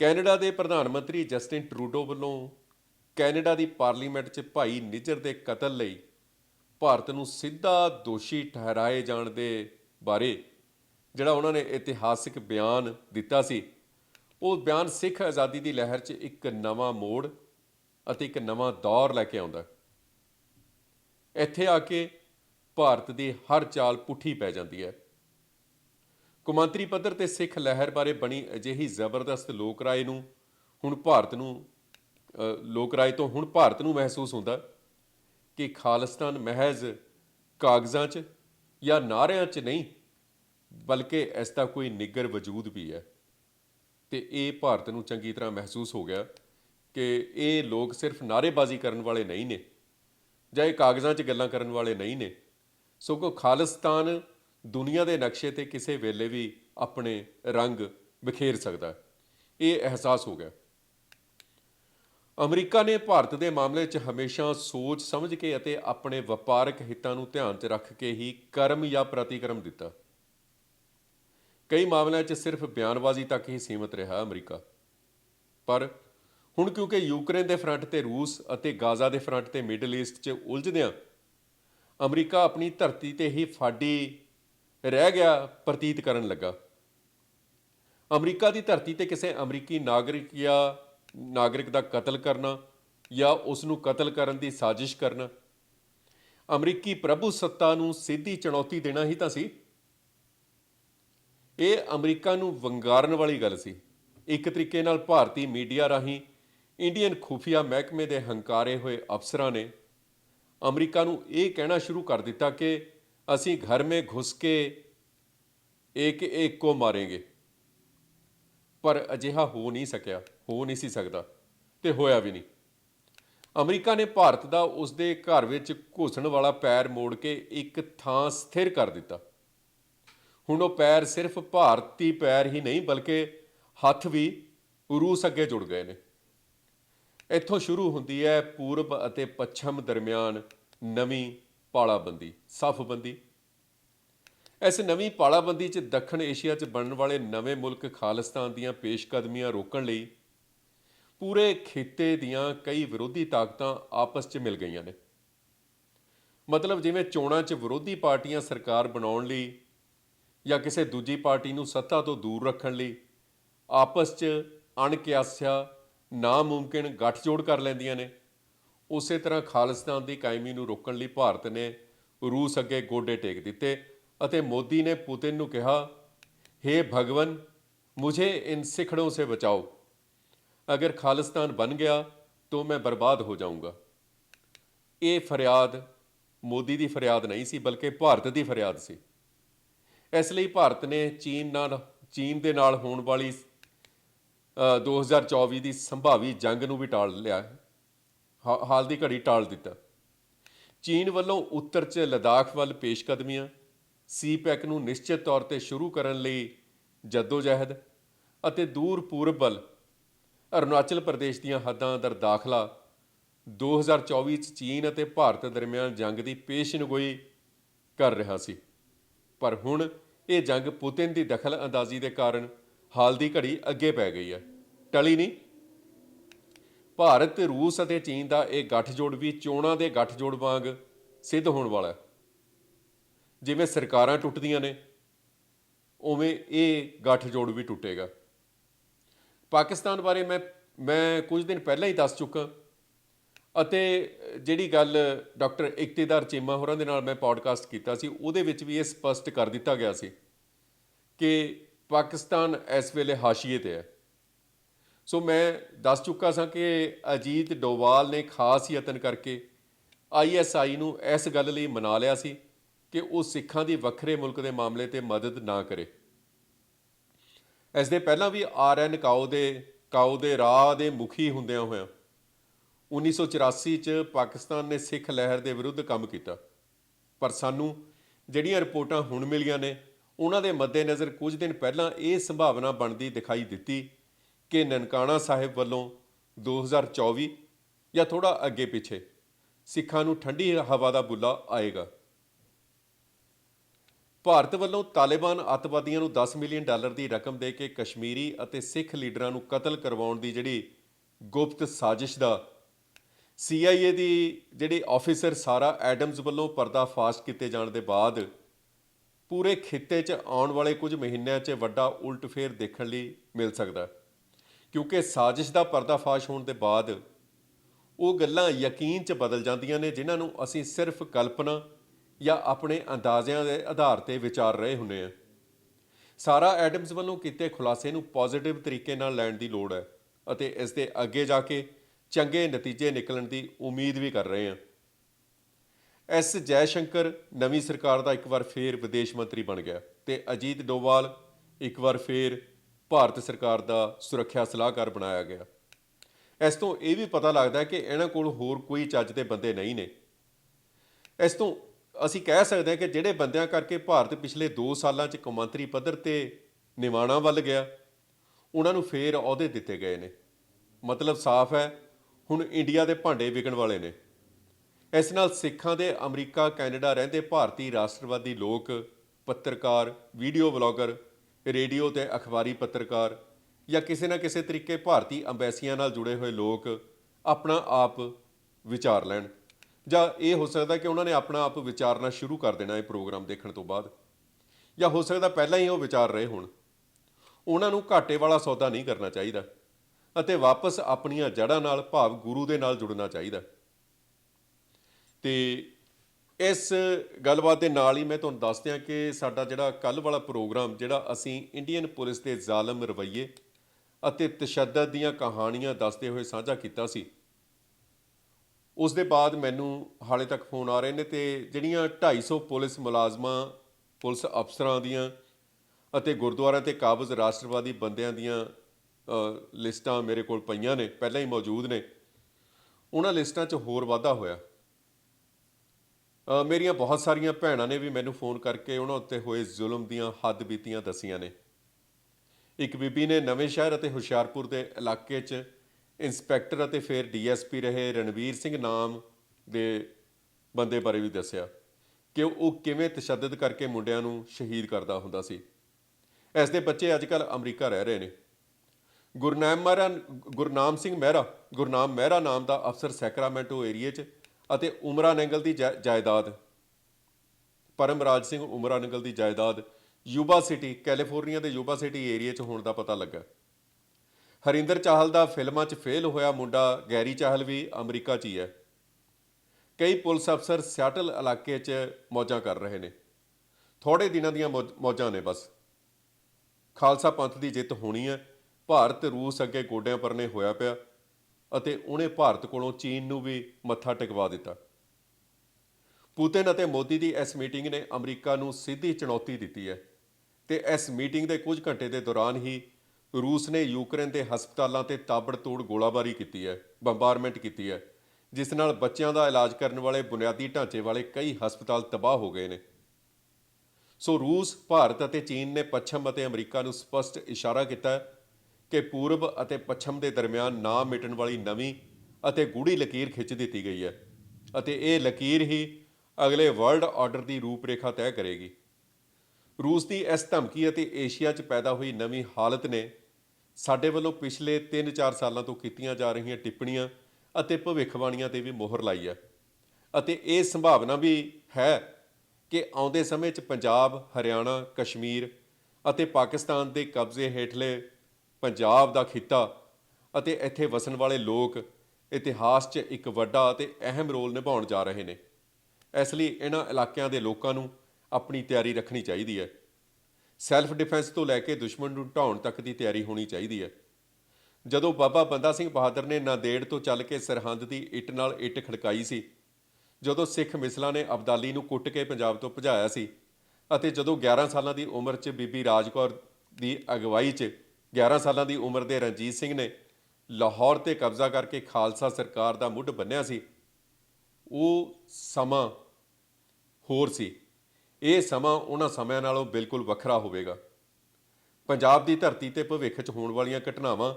ਕੈਨੇਡਾ ਦੇ ਪ੍ਰਧਾਨ ਮੰਤਰੀ ਜਸਟਿਨ ਟਰੂਡੋ ਵੱਲੋਂ ਕੈਨੇਡਾ ਦੀ ਪਾਰਲੀਮੈਂਟ 'ਚ ਭਾਈ ਨਿਜਰ ਦੇ ਕਤਲ ਲਈ ਭਾਰਤ ਨੂੰ ਸਿੱਧਾ ਦੋਸ਼ੀ ਠਹਿਰਾਏ ਜਾਣ ਦੇ ਬਾਰੇ, ਜਿਹੜਾ ਉਹਨਾਂ ਨੇ ਇਤਿਹਾਸਿਕ ਬਿਆਨ ਦਿੱਤਾ ਸੀ। ਉਹ ਬਿਆਨ ਸਿੱਖ ਆਜ਼ਾਦੀ ਦੀ ਲਹਿਰ 'ਚ ਇੱਕ ਨਵਾਂ ਮੋੜ ਅਤੇ ਇੱਕ ਨਵਾਂ ਦੌਰ ਲੈ ਕੇ ਆਉਂਦਾ। ਇੱਥੇ ਆ ਕੇ ਭਾਰਤ ਦੀ ਹਰ ਚਾਲ ਪੁੱਠੀ ਪੈ ਜਾਂਦੀ ਹੈ। ਕੁਮਾਂਤਰੀ ਪੱਧਰ ਤੇ ਸਿੱਖ ਲਹਿਰ ਬਾਰੇ ਬਣੀ ਅਜਿਹੀ ਜ਼ਬਰਦਸਤ ਲੋਕ ਰਾਏ ਨੂੰ ਹੁਣ ਭਾਰਤ ਨੂੰ ਲੋਕ ਰਾਏ ਤੋਂ ਹੁਣ ਭਾਰਤ ਨੂੰ ਮਹਿਸੂਸ ਹੁੰਦਾ ਕਿ ਖਾਲਿਸਤਾਨ ਮਹਿਜ਼ ਕਾਗਜ਼ਾਂ 'ਚ ਜਾਂ ਨਾਅਰਿਆਂ 'ਚ ਨਹੀਂ, ਬਲਕਿ ਇਸ ਦਾ ਕੋਈ ਨਿੱਗਰ ਵਜੂਦ ਵੀ ਹੈ। ਤੇ ਇਹ ਭਾਰਤ ਨੂੰ ਚੰਗੀ ਤਰ੍ਹਾਂ ਮਹਿਸੂਸ ਹੋ ਗਿਆ ਕਿ ਇਹ ਲੋਕ ਸਿਰਫ ਨਾਅਰੇਬਾਜ਼ੀ ਕਰਨ ਵਾਲੇ ਨਹੀਂ ਨੇ, ਜਾਂ ਇਹ ਕਾਗਜ਼ਾਂ 'ਚ ਗੱਲਾਂ ਕਰਨ ਵਾਲੇ ਨਹੀਂ ਨੇ। ਸਗੋਂ ਖਾਲਿਸਤਾਨ ਦੁਨੀਆ ਦੇ ਨਕਸ਼ੇ ਤੇ ਕਿਸੇ ਵੇਲੇ ਵੀ ਆਪਣੇ ਰੰਗ ਬਿਖੇਰ ਸਕਦਾ। ਇਹ ਅਹਿਸਾਸ ਹੋ ਗਿਆ। ਅਮਰੀਕਾ ਨੇ ਭਾਰਤ ਦੇ ਮਾਮਲੇ 'ਚ ਹਮੇਸ਼ਾ ਸੋਚ ਸਮਝ ਕੇ ਅਤੇ ਆਪਣੇ ਵਪਾਰਕ ਹਿੱਤਾਂ ਨੂੰ ਧਿਆਨ 'ਚ ਰੱਖ ਕੇ ਹੀ ਕਰਮ ਜਾਂ ਪ੍ਰਤੀਕਰਮ ਦਿੱਤਾ। ਕਈ ਮਾਮਲਿਆਂ 'ਚ ਸਿਰਫ ਬਿਆਨਬਾਜ਼ੀ ਤੱਕ ਹੀ ਸੀਮਤ ਰਿਹਾ ਅਮਰੀਕਾ। ਪਰ ਹੁਣ ਕਿਉਂਕਿ ਯੂਕਰੇਨ ਦੇ ਫਰੰਟ ਤੇ ਰੂਸ ਅਤੇ ਗਾਜ਼ਾ ਦੇ ਫਰੰਟ ਤੇ ਮਿਡਲ ਈਸਟ 'ਚ ਉਲਝਦਿਆਂ ਅਮਰੀਕਾ ਆਪਣੀ ਧਰਤੀ ਤੇ ਹੀ ਫਾਡੀ ਰਹਿ ਗਿਆ ਪ੍ਰਤੀਤ ਕਰਨ ਲੱਗਾ। ਅਮਰੀਕਾ ਦੀ ਧਰਤੀ ਤੇ ਕਿਸੇ ਅਮਰੀਕੀ ਨਾਗਰਿਕ ਜਾਂ ਨਾਗਰਿਕ ਦਾ ਕਤਲ ਕਰਨਾ ਜਾਂ ਉਸ ਨੂੰ ਕਤਲ ਕਰਨ ਦੀ ਸਾਜ਼ਿਸ਼ ਕਰਨਾ। ਅਮਰੀਕੀ ਪ੍ਰਭੂ ਸੱਤਾ ਨੂੰ ਸਿੱਧੀ ਚੁਣੌਤੀ ਦੇਣਾ ਹੀ ਤਾਂ ਸੀ। ਇਹ ਅਮਰੀਕਾ ਨੂੰ ਵੰਗਾਰਨ ਵਾਲੀ ਗੱਲ ਸੀ। ਇੱਕ ਤਰੀਕੇ ਨਾਲ ਭਾਰਤੀ ਮੀਡੀਆ ਰਾਹੀਂ ਇੰਡੀਅਨ ਖੁਫੀਆ ਮਹਿਕਮੇ ਦੇ ਹੰਕਾਰੇ ਹੋਏ ਅਫਸਰਾਂ ਨੇ ਅਮਰੀਕਾ ਨੂੰ ਇਹ ਕਹਿਣਾ ਸ਼ੁਰੂ ਕਰ ਦਿੱਤਾ ਕਿ ਅਸੀਂ ਘਰ ਮੇ ਘੁਸ ਕੇ ਇੱਕ ਇੱਕ ਕੋ ਮਾਰਾਂਗੇ। ਪਰ ਅਜਿਹਾ ਹੋ ਨਹੀਂ ਸਕਿਆ, ਹੋ ਨਹੀਂ ਸੀ ਸਕਦਾ ਤੇ ਹੋਇਆ ਵੀ ਨਹੀਂ। ਅਮਰੀਕਾ ਨੇ ਭਾਰਤ ਦਾ ਉਸ ਦੇ ਘਰ ਵਿੱਚ ਘੁਸਣ ਵਾਲਾ ਪੈਰ ਮੋੜ ਕੇ ਇੱਕ ਥਾਂ ਸਥਿਰ ਕਰ ਦਿੱਤਾ। ਹੁਣ ਉਹ ਪੈਰ ਸਿਰਫ ਭਾਰਤੀ ਪੈਰ ਹੀ ਨਹੀਂ, ਬਲਕਿ ਹੱਥ ਵੀ ਰੂਸ ਅੱਗੇ ਜੁੜ ਗਏ ਨੇ। ਇੱਥੋਂ ਸ਼ੁਰੂ ਹੁੰਦੀ ਹੈ ਪੂਰਬ ਅਤੇ ਪੱਛਮ ਦਰਮਿਆਨ ਨਵੀਂ ਪਾਲਾਬੰਦੀ, ਸਫਬੰਦੀ। ਇਸ ਨਵੀਂ ਪਾਲਾਬੰਦੀ 'ਚ ਦੱਖਣ ਏਸ਼ੀਆ 'ਚ ਬਣਨ ਵਾਲੇ ਨਵੇਂ ਮੁਲਕ ਖਾਲਿਸਤਾਨ ਦੀਆਂ ਪੇਸ਼ਕਦਮੀਆਂ ਰੋਕਣ ਲਈ ਪੂਰੇ ਖਿੱਤੇ ਦੀਆਂ ਕਈ ਵਿਰੋਧੀ ਤਾਕਤਾਂ ਆਪਸ 'ਚ ਮਿਲ ਗਈਆਂ ਨੇ। ਮਤਲਬ ਜਿਵੇਂ ਚੋਣਾਂ 'ਚ ਵਿਰੋਧੀ ਪਾਰਟੀਆਂ ਸਰਕਾਰ ਬਣਾਉਣ ਲਈ ਜਾਂ ਕਿਸੇ ਦੂਜੀ ਪਾਰਟੀ ਨੂੰ ਸੱਤਾ ਤੋਂ ਦੂਰ ਰੱਖਣ ਲਈ ਆਪਸ 'ਚ ਅਣਕਿਆਸਿਆ, ਨਾਮੁਮਕਿਨ ਗੱਠਜੋੜ ਕਰ ਲੈਂਦੀਆਂ ਨੇ। ਉਸੇ ਤਰ੍ਹਾਂ ਖਾਲਿਸਤਾਨ ਦੀ ਕਾਇਮੀ ਨੂੰ ਰੋਕਣ ਲਈ ਭਾਰਤ ਨੇ ਰੂਸ ਅੱਗੇ ਗੋਡੇ ਟੇਕ ਦਿੱਤੇ। ਅਤੇ ਮੋਦੀ ਨੇ ਪੁਤਿਨ ਨੂੰ ਕਿਹਾ हे भगवान मुझे इन सिखड़ों से बचाओ अगर खालिस्तान बन गया तो मैं बर्बाद हो जाऊंगा ਇਹ ਫਰਿਆਦ ਮੋਦੀ ਦੀ ਫਰਿਆਦ ਨਹੀਂ ਸੀ ਬਲਕਿ ਭਾਰਤ ਦੀ ਫਰਿਆਦ ਸੀ ਇਸ ਲਈ ਭਾਰਤ ਨੇ ਚੀਨ ਨਾਲ ਚੀਨ ਦੇ ਨਾਲ ਹੋਣ ਵਾਲੀ ਅ, 2024 ਦੀ ਸੰਭਾਵੀ ਜੰਗ ਨੂੰ ਵੀ ਟਾਲ ਲਿਆ ਹੈ। ਹਾ- ਹਾਲ ਦੀ ਘੜੀ ਟਾਲ ਦਿੱਤਾ ਚੀਨ ਵੱਲੋਂ ਉੱਤਰ 'ਚ ਲਦਾਖ ਵੱਲ ਪੇਸ਼ਕਦਮੀਆਂ ਸੀਪੈਕ ਨੂੰ ਨਿਸ਼ਚਿਤ ਤੌਰ ਤੇ ਸ਼ੁਰੂ ਕਰਨ ਲਈ ਜਦੋਜਹਿਦ ਅਤੇ ਦੂਰ ਪੂਰਬ ਵੱਲ ਅਰੁਣਾਚਲ ਪ੍ਰਦੇਸ਼ ਦੀਆਂ ਹੱਦਾਂ ਅੰਦਰ ਦਾਖਲਾ 2024 ਚ ਚੀਨ ਅਤੇ ਭਾਰਤ ਦਰਮਿਆਨ ਜੰਗ ਦੀ ਪੇਸ਼ਨਗੋਈ ਕਰ ਰਿਹਾ ਸੀ। ਪਰ ਹੁਣ ਇਹ ਜੰਗ ਪੁਤਿਨ ਦੀ ਦਖਲ ਅੰਦਾਜ਼ੀ ਦੇ ਕਾਰਨ ਹਾਲ ਦੀ ਘੜੀ ਅੱਗੇ ਪੈ ਗਈ ਹੈ। ਟਲੀ ਨਹੀਂ। ਭਾਰਤ, ਰੂਸ ਅਤੇ ਚੀਨ ਦਾ ਇਹ ਗੱਠਜੋੜ ਵੀ ਚੋਣਾਂ ਦੇ ਗੱਠਜੋੜ ਵਾਂਗ ਸਿੱਧ ਹੋਣ ਵਾਲਾ ਹੈ। ਜਿਵੇਂ ਸਰਕਾਰਾਂ ਟੁੱਟਦੀਆਂ ਨੇ, ਉਵੇਂ ਇਹ ਗੱਠਜੋੜ ਵੀ ਟੁੱਟੇਗਾ। ਪਾਕਿਸਤਾਨ ਬਾਰੇ ਮੈਂ ਮੈਂ ਕੁਝ ਦਿਨ ਪਹਿਲਾਂ ਹੀ ਦੱਸ ਚੁੱਕਾ। ਅਤੇ ਜਿਹੜੀ ਗੱਲ ਡਾਕਟਰ ਇਕਤੇਦਾਰ ਚੀਮਾ ਹੋਰਾਂ ਦੇ ਨਾਲ ਮੈਂ ਪੋਡਕਾਸਟ ਕੀਤਾ ਸੀ, ਉਹਦੇ ਵਿੱਚ ਵੀ ਇਹ ਸਪਸ਼ਟ ਕਰ ਦਿੱਤਾ ਗਿਆ ਸੀ ਕਿ ਪਾਕਿਸਤਾਨ ਇਸ ਵੇਲੇ ਹਾਸ਼ੀਏ ਤੇ ਹੈ। ਸੋ ਮੈਂ ਦੱਸ ਚੁੱਕਾ ਸਾਂ ਕਿ ਅਜੀਤ ਡੋਵਾਲ ਨੇ ਖਾਸ ਯਤਨ ਕਰਕੇ ਆਈਐਸਆਈ ਨੂੰ ਇਸ ਗੱਲ ਲਈ ਮਨਾ ਲਿਆ ਸੀ ਕਿ ਉਹ ਸਿੱਖਾਂ ਦੀ ਵੱਖਰੇ ਮੁਲਕ ਦੇ ਮਾਮਲੇ ਤੇ ਮਦਦ ਨਾ ਕਰੇ। ਇਸ ਦੇ ਪਹਿਲਾਂ ਵੀ ਆਰਐਨ ਕਾਓ ਦੇ ਕਾਓ ਦੇ ਰਾਹ ਦੇ ਮੁਖੀ ਹੁੰਦਿਆਂ ਹੋਇਆਂ 1984 ਚ ਪਾਕਿਸਤਾਨ ਨੇ ਸਿੱਖ ਲਹਿਰ ਦੇ ਵਿਰੁੱਧ ਕੰਮ ਕੀਤਾ। ਪਰ ਸਾਨੂੰ ਜਿਹੜੀਆਂ ਰਿਪੋਰਟਾਂ ਹੁਣ ਮਿਲੀਆਂ ਨੇ, ਉਹਨਾਂ ਦੇ ਮੱਦੇਨਜ਼ਰ ਕੁਝ ਦਿਨ ਪਹਿਲਾਂ ਇਹ ਸੰਭਾਵਨਾ ਬਣਦੀ ਦਿਖਾਈ ਦਿੱਤੀ ਕਿ ਨਨਕਾਣਾ ਸਾਹਿਬ ਵੱਲੋਂ 2024 ਜਾਂ ਥੋੜਾ ਅੱਗੇ ਪਿੱਛੇ ਸਿੱਖਾਂ ਨੂੰ ਠੰਡੀ ਹਵਾ ਦਾ ਬੁੱਲਾ ਆਏਗਾ। ਭਾਰਤ ਵੱਲੋਂ ਤਾਲਿਬਾਨ ਅੱਤਵਾਦੀਆਂ ਨੂੰ 10 ਮਿਲੀਅਨ ਡਾਲਰ ਦੀ ਰਕਮ ਦੇ ਕੇ ਕਸ਼ਮੀਰੀ ਅਤੇ ਸਿੱਖ ਲੀਡਰਾਂ ਨੂੰ ਕਤਲ ਕਰਵਾਉਣ ਦੀ ਜਿਹੜੀ ਗੁਪਤ ਸਾਜ਼ਿਸ਼ ਦਾ CIA ਦੀ ਜਿਹੜੀ ਆਫੀਸਰ ਸਾਰਾ ਐਡਮਸ ਵੱਲੋਂ ਪਰਦਾਫਾਸ਼ ਕੀਤੇ ਜਾਣ ਦੇ ਬਾਅਦ ਪੂਰੇ ਖਿੱਤੇ 'ਚ ਆਉਣ ਵਾਲੇ ਕੁਝ ਮਹੀਨਿਆਂ 'ਚ ਵੱਡਾ ਉਲਟਫੇਰ ਦੇਖਣ ਲਈ ਮਿਲ ਸਕਦਾ। ਕਿਉਂਕਿ ਸਾਜ਼ਿਸ਼ ਦਾ ਪਰਦਾਫਾਸ਼ ਹੋਣ ਦੇ ਬਾਅਦ ਉਹ ਗੱਲਾਂ ਯਕੀਨ 'ਚ ਬਦਲ ਜਾਂਦੀਆਂ ਨੇ, ਜਿਨ੍ਹਾਂ ਨੂੰ ਅਸੀਂ ਸਿਰਫ ਕਲਪਨਾ ਜਾਂ ਆਪਣੇ ਅੰਦਾਜ਼ਿਆਂ ਦੇ ਆਧਾਰ ਤੇ ਵਿਚਾਰ ਰਹੇ ਹੁੰਦੇ ਆ। ਸਾਰਾ ਐਡਮਸ ਵੱਲੋਂ ਕੀਤੇ ਖੁਲਾਸੇ ਨੂੰ ਪੋਜ਼ਿਟਿਵ ਤਰੀਕੇ ਨਾਲ ਲੈਣ ਦੀ ਲੋੜ ਹੈ ਅਤੇ ਇਸ ਦੇ ਅੱਗੇ ਜਾ ਕੇ ਚੰਗੇ ਨਤੀਜੇ ਨਿਕਲਣ ਦੀ ਉਮੀਦ ਵੀ ਕਰ ਰਹੇ ਹਾਂ ਐਸ ਜੈਸ਼ੰਕਰ ਨਵੀਂ ਸਰਕਾਰ ਦਾ ਇੱਕ ਵਾਰ ਫੇਰ ਵਿਦੇਸ਼ ਮੰਤਰੀ ਬਣ ਗਿਆ ਤੇ ਅਜੀਤ ਡੋਵਾਲ ਇੱਕ ਵਾਰ ਫੇਰ ਭਾਰਤ ਸਰਕਾਰ ਦਾ ਸੁਰੱਖਿਆ ਸਲਾਹਕਾਰ ਬਣਾਇਆ ਗਿਆ। ਇਸ ਤੋਂ ਇਹ ਵੀ ਪਤਾ ਲੱਗਦਾ ਕਿ ਇਹਨਾਂ ਕੋਲ ਹੋਰ ਕੋਈ ਚੱਜ ਦੇ ਬੰਦੇ ਨਹੀਂ ਨੇ। ਇਸ ਤੋਂ ਅਸੀਂ ਕਹਿ ਸਕਦੇ ਹਾਂ ਕਿ ਜਿਹੜੇ ਬੰਦਿਆਂ ਕਰਕੇ ਭਾਰਤ ਪਿਛਲੇ 2 ਸਾਲਾਂ 'ਚ ਕੌਮਾਂਤਰੀ ਪੱਧਰ ਤੇ ਨਿਵਾਣਾ ਵੱਲ ਗਿਆ, ਉਹਨਾਂ ਨੂੰ ਫੇਰ ਅਹੁਦੇ ਦਿੱਤੇ ਗਏ ਨੇ। ਮਤਲਬ ਸਾਫ਼ ਹੈ, ਹੁਣ ਇੰਡੀਆ ਦੇ ਭਾਂਡੇ ਵਿਕਣ ਵਾਲੇ ਨੇ। ਇਸ ਨਾਲ ਸਿੱਖਾਂ ਦੇ ਅਮਰੀਕਾ, ਕੈਨੇਡਾ ਰਹਿੰਦੇ ਭਾਰਤੀ ਰਾਸ਼ਟਰਵਾਦੀ ਲੋਕ, ਪੱਤਰਕਾਰ, ਵੀਡੀਓ ਬਲੌਗਰ ਰੇਡੀਓ ਤੇ ਅਖਬਾਰੀ ਪੱਤਰਕਾਰ ਜਾਂ ਕਿਸੇ ਨਾ ਕਿਸੇ ਤਰੀਕੇ ਭਾਰਤੀ ਅੰਬੈਸੀਆਂ ਨਾਲ ਜੁੜੇ ਹੋਏ ਲੋਕ ਆਪਣਾ ਆਪ ਵਿਚਾਰ ਲੈਣ। ਜਾਂ ਇਹ ਹੋ ਸਕਦਾ ਕਿ ਉਹਨਾਂ ਨੇ ਆਪਣਾ ਆਪ ਵਿਚਾਰਨਾ ਸ਼ੁਰੂ ਕਰ ਦੇਣਾ ਇਹ ਪ੍ਰੋਗਰਾਮ ਦੇਖਣ ਤੋਂ ਬਾਅਦ। ਜਾਂ ਹੋ ਸਕਦਾ ਪਹਿਲਾਂ ਹੀ ਉਹ ਵਿਚਾਰ ਰਹੇ ਹੋਣ। ਉਹਨਾਂ ਨੂੰ ਘਾਟੇ ਵਾਲਾ ਸੌਦਾ ਨਹੀਂ ਕਰਨਾ ਚਾਹੀਦਾ ਅਤੇ ਵਾਪਸ ਆਪਣੀਆਂ ਜੜ੍ਹਾਂ ਨਾਲ ਭਾਵ ਗੁਰੂ ਦੇ ਨਾਲ ਜੁੜਨਾ ਚਾਹੀਦਾ। ਤੇ ਇਸ ਗੱਲਬਾਤ ਦੇ ਨਾਲ ਹੀ ਮੈਂ ਤੁਹਾਨੂੰ ਦੱਸ ਦਿਆਂ ਕਿ ਸਾਡਾ ਜਿਹੜਾ ਕੱਲ ਵਾਲਾ ਪ੍ਰੋਗਰਾਮ, ਜਿਹੜਾ ਅਸੀਂ ਇੰਡੀਅਨ ਪੁਲਿਸ ਦੇ ਜ਼ਾਲਮ ਰਵੱਈਏ ਅਤੇ ਤਸ਼ੱਦਦ ਦੀਆਂ ਕਹਾਣੀਆਂ ਦੱਸਦੇ ਹੋਏ ਸਾਂਝਾ ਕੀਤਾ ਸੀ ਉਸ ਦੇ ਬਾਅਦ ਮੈਨੂੰ ਹਾਲੇ ਤੱਕ ਫੋਨ ਆ ਰਹੇ ਨੇ ਤੇ ਜਿਹੜੀਆਂ 250 ਪੁਲਿਸ ਮੁਲਾਜ਼ਮਾਂ, ਪੁਲਿਸ ਅਫਸਰਾਂ ਦੀਆਂ ਅਤੇ ਗੁਰਦੁਆਰਿਆਂ ਤੇ ਕਾਬਜ਼ ਰਾਸ਼ਟਰਵਾਦੀ ਬੰਦਿਆਂ ਦੀਆਂ ਲਿਸਟਾਂ ਮੇਰੇ ਕੋਲ ਪਈਆਂ ਨੇ, ਪਹਿਲਾਂ ਹੀ ਮੌਜੂਦ ਨੇ, ਉਹਨਾਂ ਲਿਸਟਾਂ 'ਚ ਹੋਰ ਵਾਧਾ ਹੋਇਆ। ਮੇਰੀਆਂ ਬਹੁਤ ਸਾਰੀਆਂ ਭੈਣਾਂ ਨੇ ਵੀ ਮੈਨੂੰ ਫੋਨ ਕਰਕੇ ਉਹਨਾਂ ਉੱਤੇ ਹੋਏ ਜ਼ੁਲਮ ਦੀਆਂ ਹੱਦ ਬੀਤੀਆਂ ਦੱਸੀਆਂ ਨੇ। ਇੱਕ ਬੀਬੀ ਨੇ ਨਵੇਂ ਸ਼ਹਿਰ ਅਤੇ ਹੁਸ਼ਿਆਰਪੁਰ ਦੇ ਇਲਾਕੇ 'ਚ ਇੰਸਪੈਕਟਰ ਅਤੇ ਫਿਰ ਡੀਐਸਪੀ ਰਹੇ, ਰਣਵੀਰ ਸਿੰਘ ਨਾਮ ਦੇ ਬੰਦੇ ਬਾਰੇ ਵੀ ਦੱਸਿਆ ਕਿ ਉਹ ਕਿਵੇਂ ਤਸ਼ੱਦਦ ਕਰਕੇ ਮੁੰਡਿਆਂ ਨੂੰ ਸ਼ਹੀਦ ਕਰਦਾ ਹੁੰਦਾ ਸੀ। ਇਸ ਦੇ ਬੱਚੇ ਅੱਜ ਕੱਲ ਅਮਰੀਕਾ ਰਹਿ ਰਹੇ ਨੇ। ਗੁਰਨਾਮ ਮਹਿਰਾ ਗੁਰਨਾਮ ਸਿੰਘ ਮਹਿਰਾ ਗੁਰਨਾਮ ਮਹਿਰਾ ਨਾਮ ਦਾ ਅਫਸਰ ਸੈਕਰਾਮੈਂਟੋ ਏਰੀਏ 'ਚ ਅਤੇ ਉਮਰਾ ਨੰਗਲ ਦੀ ਜਾ- ਜਾਇਦਾਦ। ਪਰਮਰਾਜ ਸਿੰਘ ਉਮਰਾ ਨੰਗਲ ਦੀ ਜਾਇਦਾਦ ਯੂਬਾ ਸਿਟੀ, ਕੈਲੀਫੋਰਨੀਆ ਦੇ ਯੂਬਾ ਸਿਟੀ ਏਰੀਆ 'ਚ ਹੋਣ ਦਾ ਪਤਾ ਲੱਗਾ। ਹਰਿੰਦਰ ਚਾਹਲ ਦਾ ਫਿਲਮਾਂ 'ਚ ਫੇਲ ਹੋਇਆ ਮੁੰਡਾ ਗੈਰੀ ਚਾਹਲ ਵੀ ਅਮਰੀਕਾ 'ਚ ਹੀ ਹੈ। ਕਈ ਪੁਲਿਸ ਅਫਸਰ ਸਿਆਟਲ ਇਲਾਕੇ 'ਚ ਮੌਜਾਂ ਕਰ ਰਹੇ ਨੇ। ਥੋੜੇ ਦਿਨਾਂ ਦੀਆਂ ਮੌਜਾਂ ਨੇ ਬਸ। ਖਾਲਸਾ ਪੰਥ ਦੀ ਜਿੱਤ ਹੋਣੀ ਹੈ। ਭਾਰਤ ਰੂਸ ਅੱਗੇ ਗੋਡਿਆਂ ਪਰਨੇ ਹੋਇਆ ਪਿਆ ਅਤੇ ਉਹਨੇ ਭਾਰਤ ਕੋਲੋਂ ਚੀਨ ਨੂੰ ਵੀ ਮੱਥਾ ਟਿਕਵਾ ਦਿੱਤਾ। ਪੁਤਿਨ ਅਤੇ ਮੋਦੀ ਦੀ ਇਸ ਮੀਟਿੰਗ ਨੇ ਅਮਰੀਕਾ ਨੂੰ ਸਿੱਧੀ ਚੁਣੌਤੀ ਦਿੱਤੀ ਹੈ ਤੇ ਇਸ ਮੀਟਿੰਗ ਦੇ ਕੁਝ ਘੰਟੇ ਦੇ ਦੌਰਾਨ ਹੀ ਰੂਸ ਨੇ ਯੂਕਰੇਨ ਦੇ ਹਸਪਤਾਲਾਂ ਤੇ ਤਾਬੜਤੋੜ ਗੋਲਾਬਾਰੀ ਕੀਤੀ ਹੈ, ਬੰਬਾਰਮੈਂਟ ਕੀਤੀ ਹੈ, ਜਿਸ ਨਾਲ ਬੱਚਿਆਂ ਦਾ ਇਲਾਜ ਕਰਨ ਵਾਲੇ ਬੁਨਿਆਦੀ ਢਾਂਚੇ ਵਾਲੇ ਕਈ ਹਸਪਤਾਲ ਤਬਾਹ ਹੋ ਗਏ ਨੇ। ਸੋ ਰੂਸ, ਭਾਰਤ ਅਤੇ ਚੀਨ ਨੇ ਪੱਛਮ ਅਤੇ ਅਮਰੀਕਾ ਨੂੰ ਸਪਸ਼ਟ ਇਸ਼ਾਰਾ ਕੀਤਾ ਕਿ ਪੂਰਬ ਅਤੇ ਪੱਛਮ ਦੇ ਦਰਮਿਆਨ ਨਾ ਮਿਟਣ ਵਾਲੀ ਨਵੀਂ ਅਤੇ ਗੂੜੀ ਲਕੀਰ ਖਿੱਚ ਦਿੱਤੀ ਗਈ ਹੈ ਅਤੇ ਇਹ ਲਕੀਰ ਹੀ ਅਗਲੇ ਵਰਲਡ ਆਰਡਰ ਦੀ ਰੂਪਰੇਖਾ ਤੈਅ ਕਰੇਗੀ। ਰੂਸ ਦੀ ਇਸ ਧਮਕੀ ਅਤੇ ਏਸ਼ੀਆ 'ਚ ਪੈਦਾ ਹੋਈ ਨਵੀਂ ਹਾਲਤ ਨੇ ਸਾਡੇ ਵੱਲੋਂ ਪਿਛਲੇ 3-4 ਸਾਲਾਂ ਤੋਂ ਕੀਤੀਆਂ ਜਾ ਰਹੀਆਂ ਟਿੱਪਣੀਆਂ ਅਤੇ ਭਵਿੱਖਬਾਣੀਆਂ ਤੇ ਵੀ ਮੋਹਰ ਲਾਈ ਹੈ। ਅਤੇ ਇਹ ਸੰਭਾਵਨਾ ਵੀ ਹੈ ਕਿ ਆਉਂਦੇ ਸਮੇਂ 'ਚ ਪੰਜਾਬ, ਹਰਿਆਣਾ, ਕਸ਼ਮੀਰ ਅਤੇ ਪਾਕਿਸਤਾਨ ਦੇ ਕਬਜ਼ੇ ਹੇਠਲੇ ਪੰਜਾਬ ਦਾ ਖਿੱਤਾ ਅਤੇ ਇੱਥੇ ਵਸਣ ਵਾਲੇ ਲੋਕ ਇਤਿਹਾਸ 'ਚ ਇੱਕ ਵੱਡਾ ਅਤੇ ਅਹਿਮ ਰੋਲ ਨਿਭਾਉਣ ਜਾ ਰਹੇ ਨੇ। ਇਸ ਲਈ ਇਹਨਾਂ ਇਲਾਕਿਆਂ ਦੇ ਲੋਕਾਂ ਨੂੰ ਆਪਣੀ ਤਿਆਰੀ ਰੱਖਣੀ ਚਾਹੀਦੀ ਹੈ। ਸੈਲਫ ਡਿਫੈਂਸ ਤੋਂ ਲੈ ਕੇ ਦੁਸ਼ਮਣ ਨੂੰ ਢਾਉਣ ਤੱਕ ਦੀ ਤਿਆਰੀ ਹੋਣੀ ਚਾਹੀਦੀ ਹੈ। ਜਦੋਂ ਬਾਬਾ ਬੰਦਾ ਸਿੰਘ ਬਹਾਦਰ ਨੇ ਨਾਂਦੇੜ ਤੋਂ ਚੱਲ ਕੇ ਸਰਹੰਦ ਦੀ ਇੱਟ ਨਾਲ ਇੱਟ ਖੜਕਾਈ ਸੀ, ਜਦੋਂ ਸਿੱਖ ਮਿਸਲਾਂ ਨੇ ਅਬਦਾਲੀ ਨੂੰ ਕੁੱਟ ਕੇ ਪੰਜਾਬ ਤੋਂ ਭਜਾਇਆ ਸੀ ਅਤੇ ਜਦੋਂ 11 ਸਾਲਾਂ ਦੀ ਉਮਰ 'ਚ ਬੀਬੀ ਰਾਜਕੌਰ ਦੀ ਅਗਵਾਈ 'ਚ 11 ਸਾਲਾਂ ਦੀ ਉਮਰ ਦੇ ਰਣਜੀਤ ਸਿੰਘ ਨੇ ਲਾਹੌਰ ਤੇ ਕਬਜ਼ਾ ਕਰਕੇ ਖਾਲਸਾ ਸਰਕਾਰ ਦਾ ਮੁੱਢ ਬੰਨਿਆ ਸੀ, ਉਹ ਸਮਾਂ ਹੋਰ ਸੀ। ਇਹ ਸਮਾਂ ਉਹਨਾਂ ਸਮਿਆਂ ਨਾਲੋਂ ਬਿਲਕੁਲ ਵੱਖਰਾ ਹੋਵੇਗਾ। ਪੰਜਾਬ ਦੀ ਧਰਤੀ ਤੇ ਭਵਿੱਖ 'ਚ ਹੋਣ ਵਾਲੀਆਂ ਘਟਨਾਵਾਂ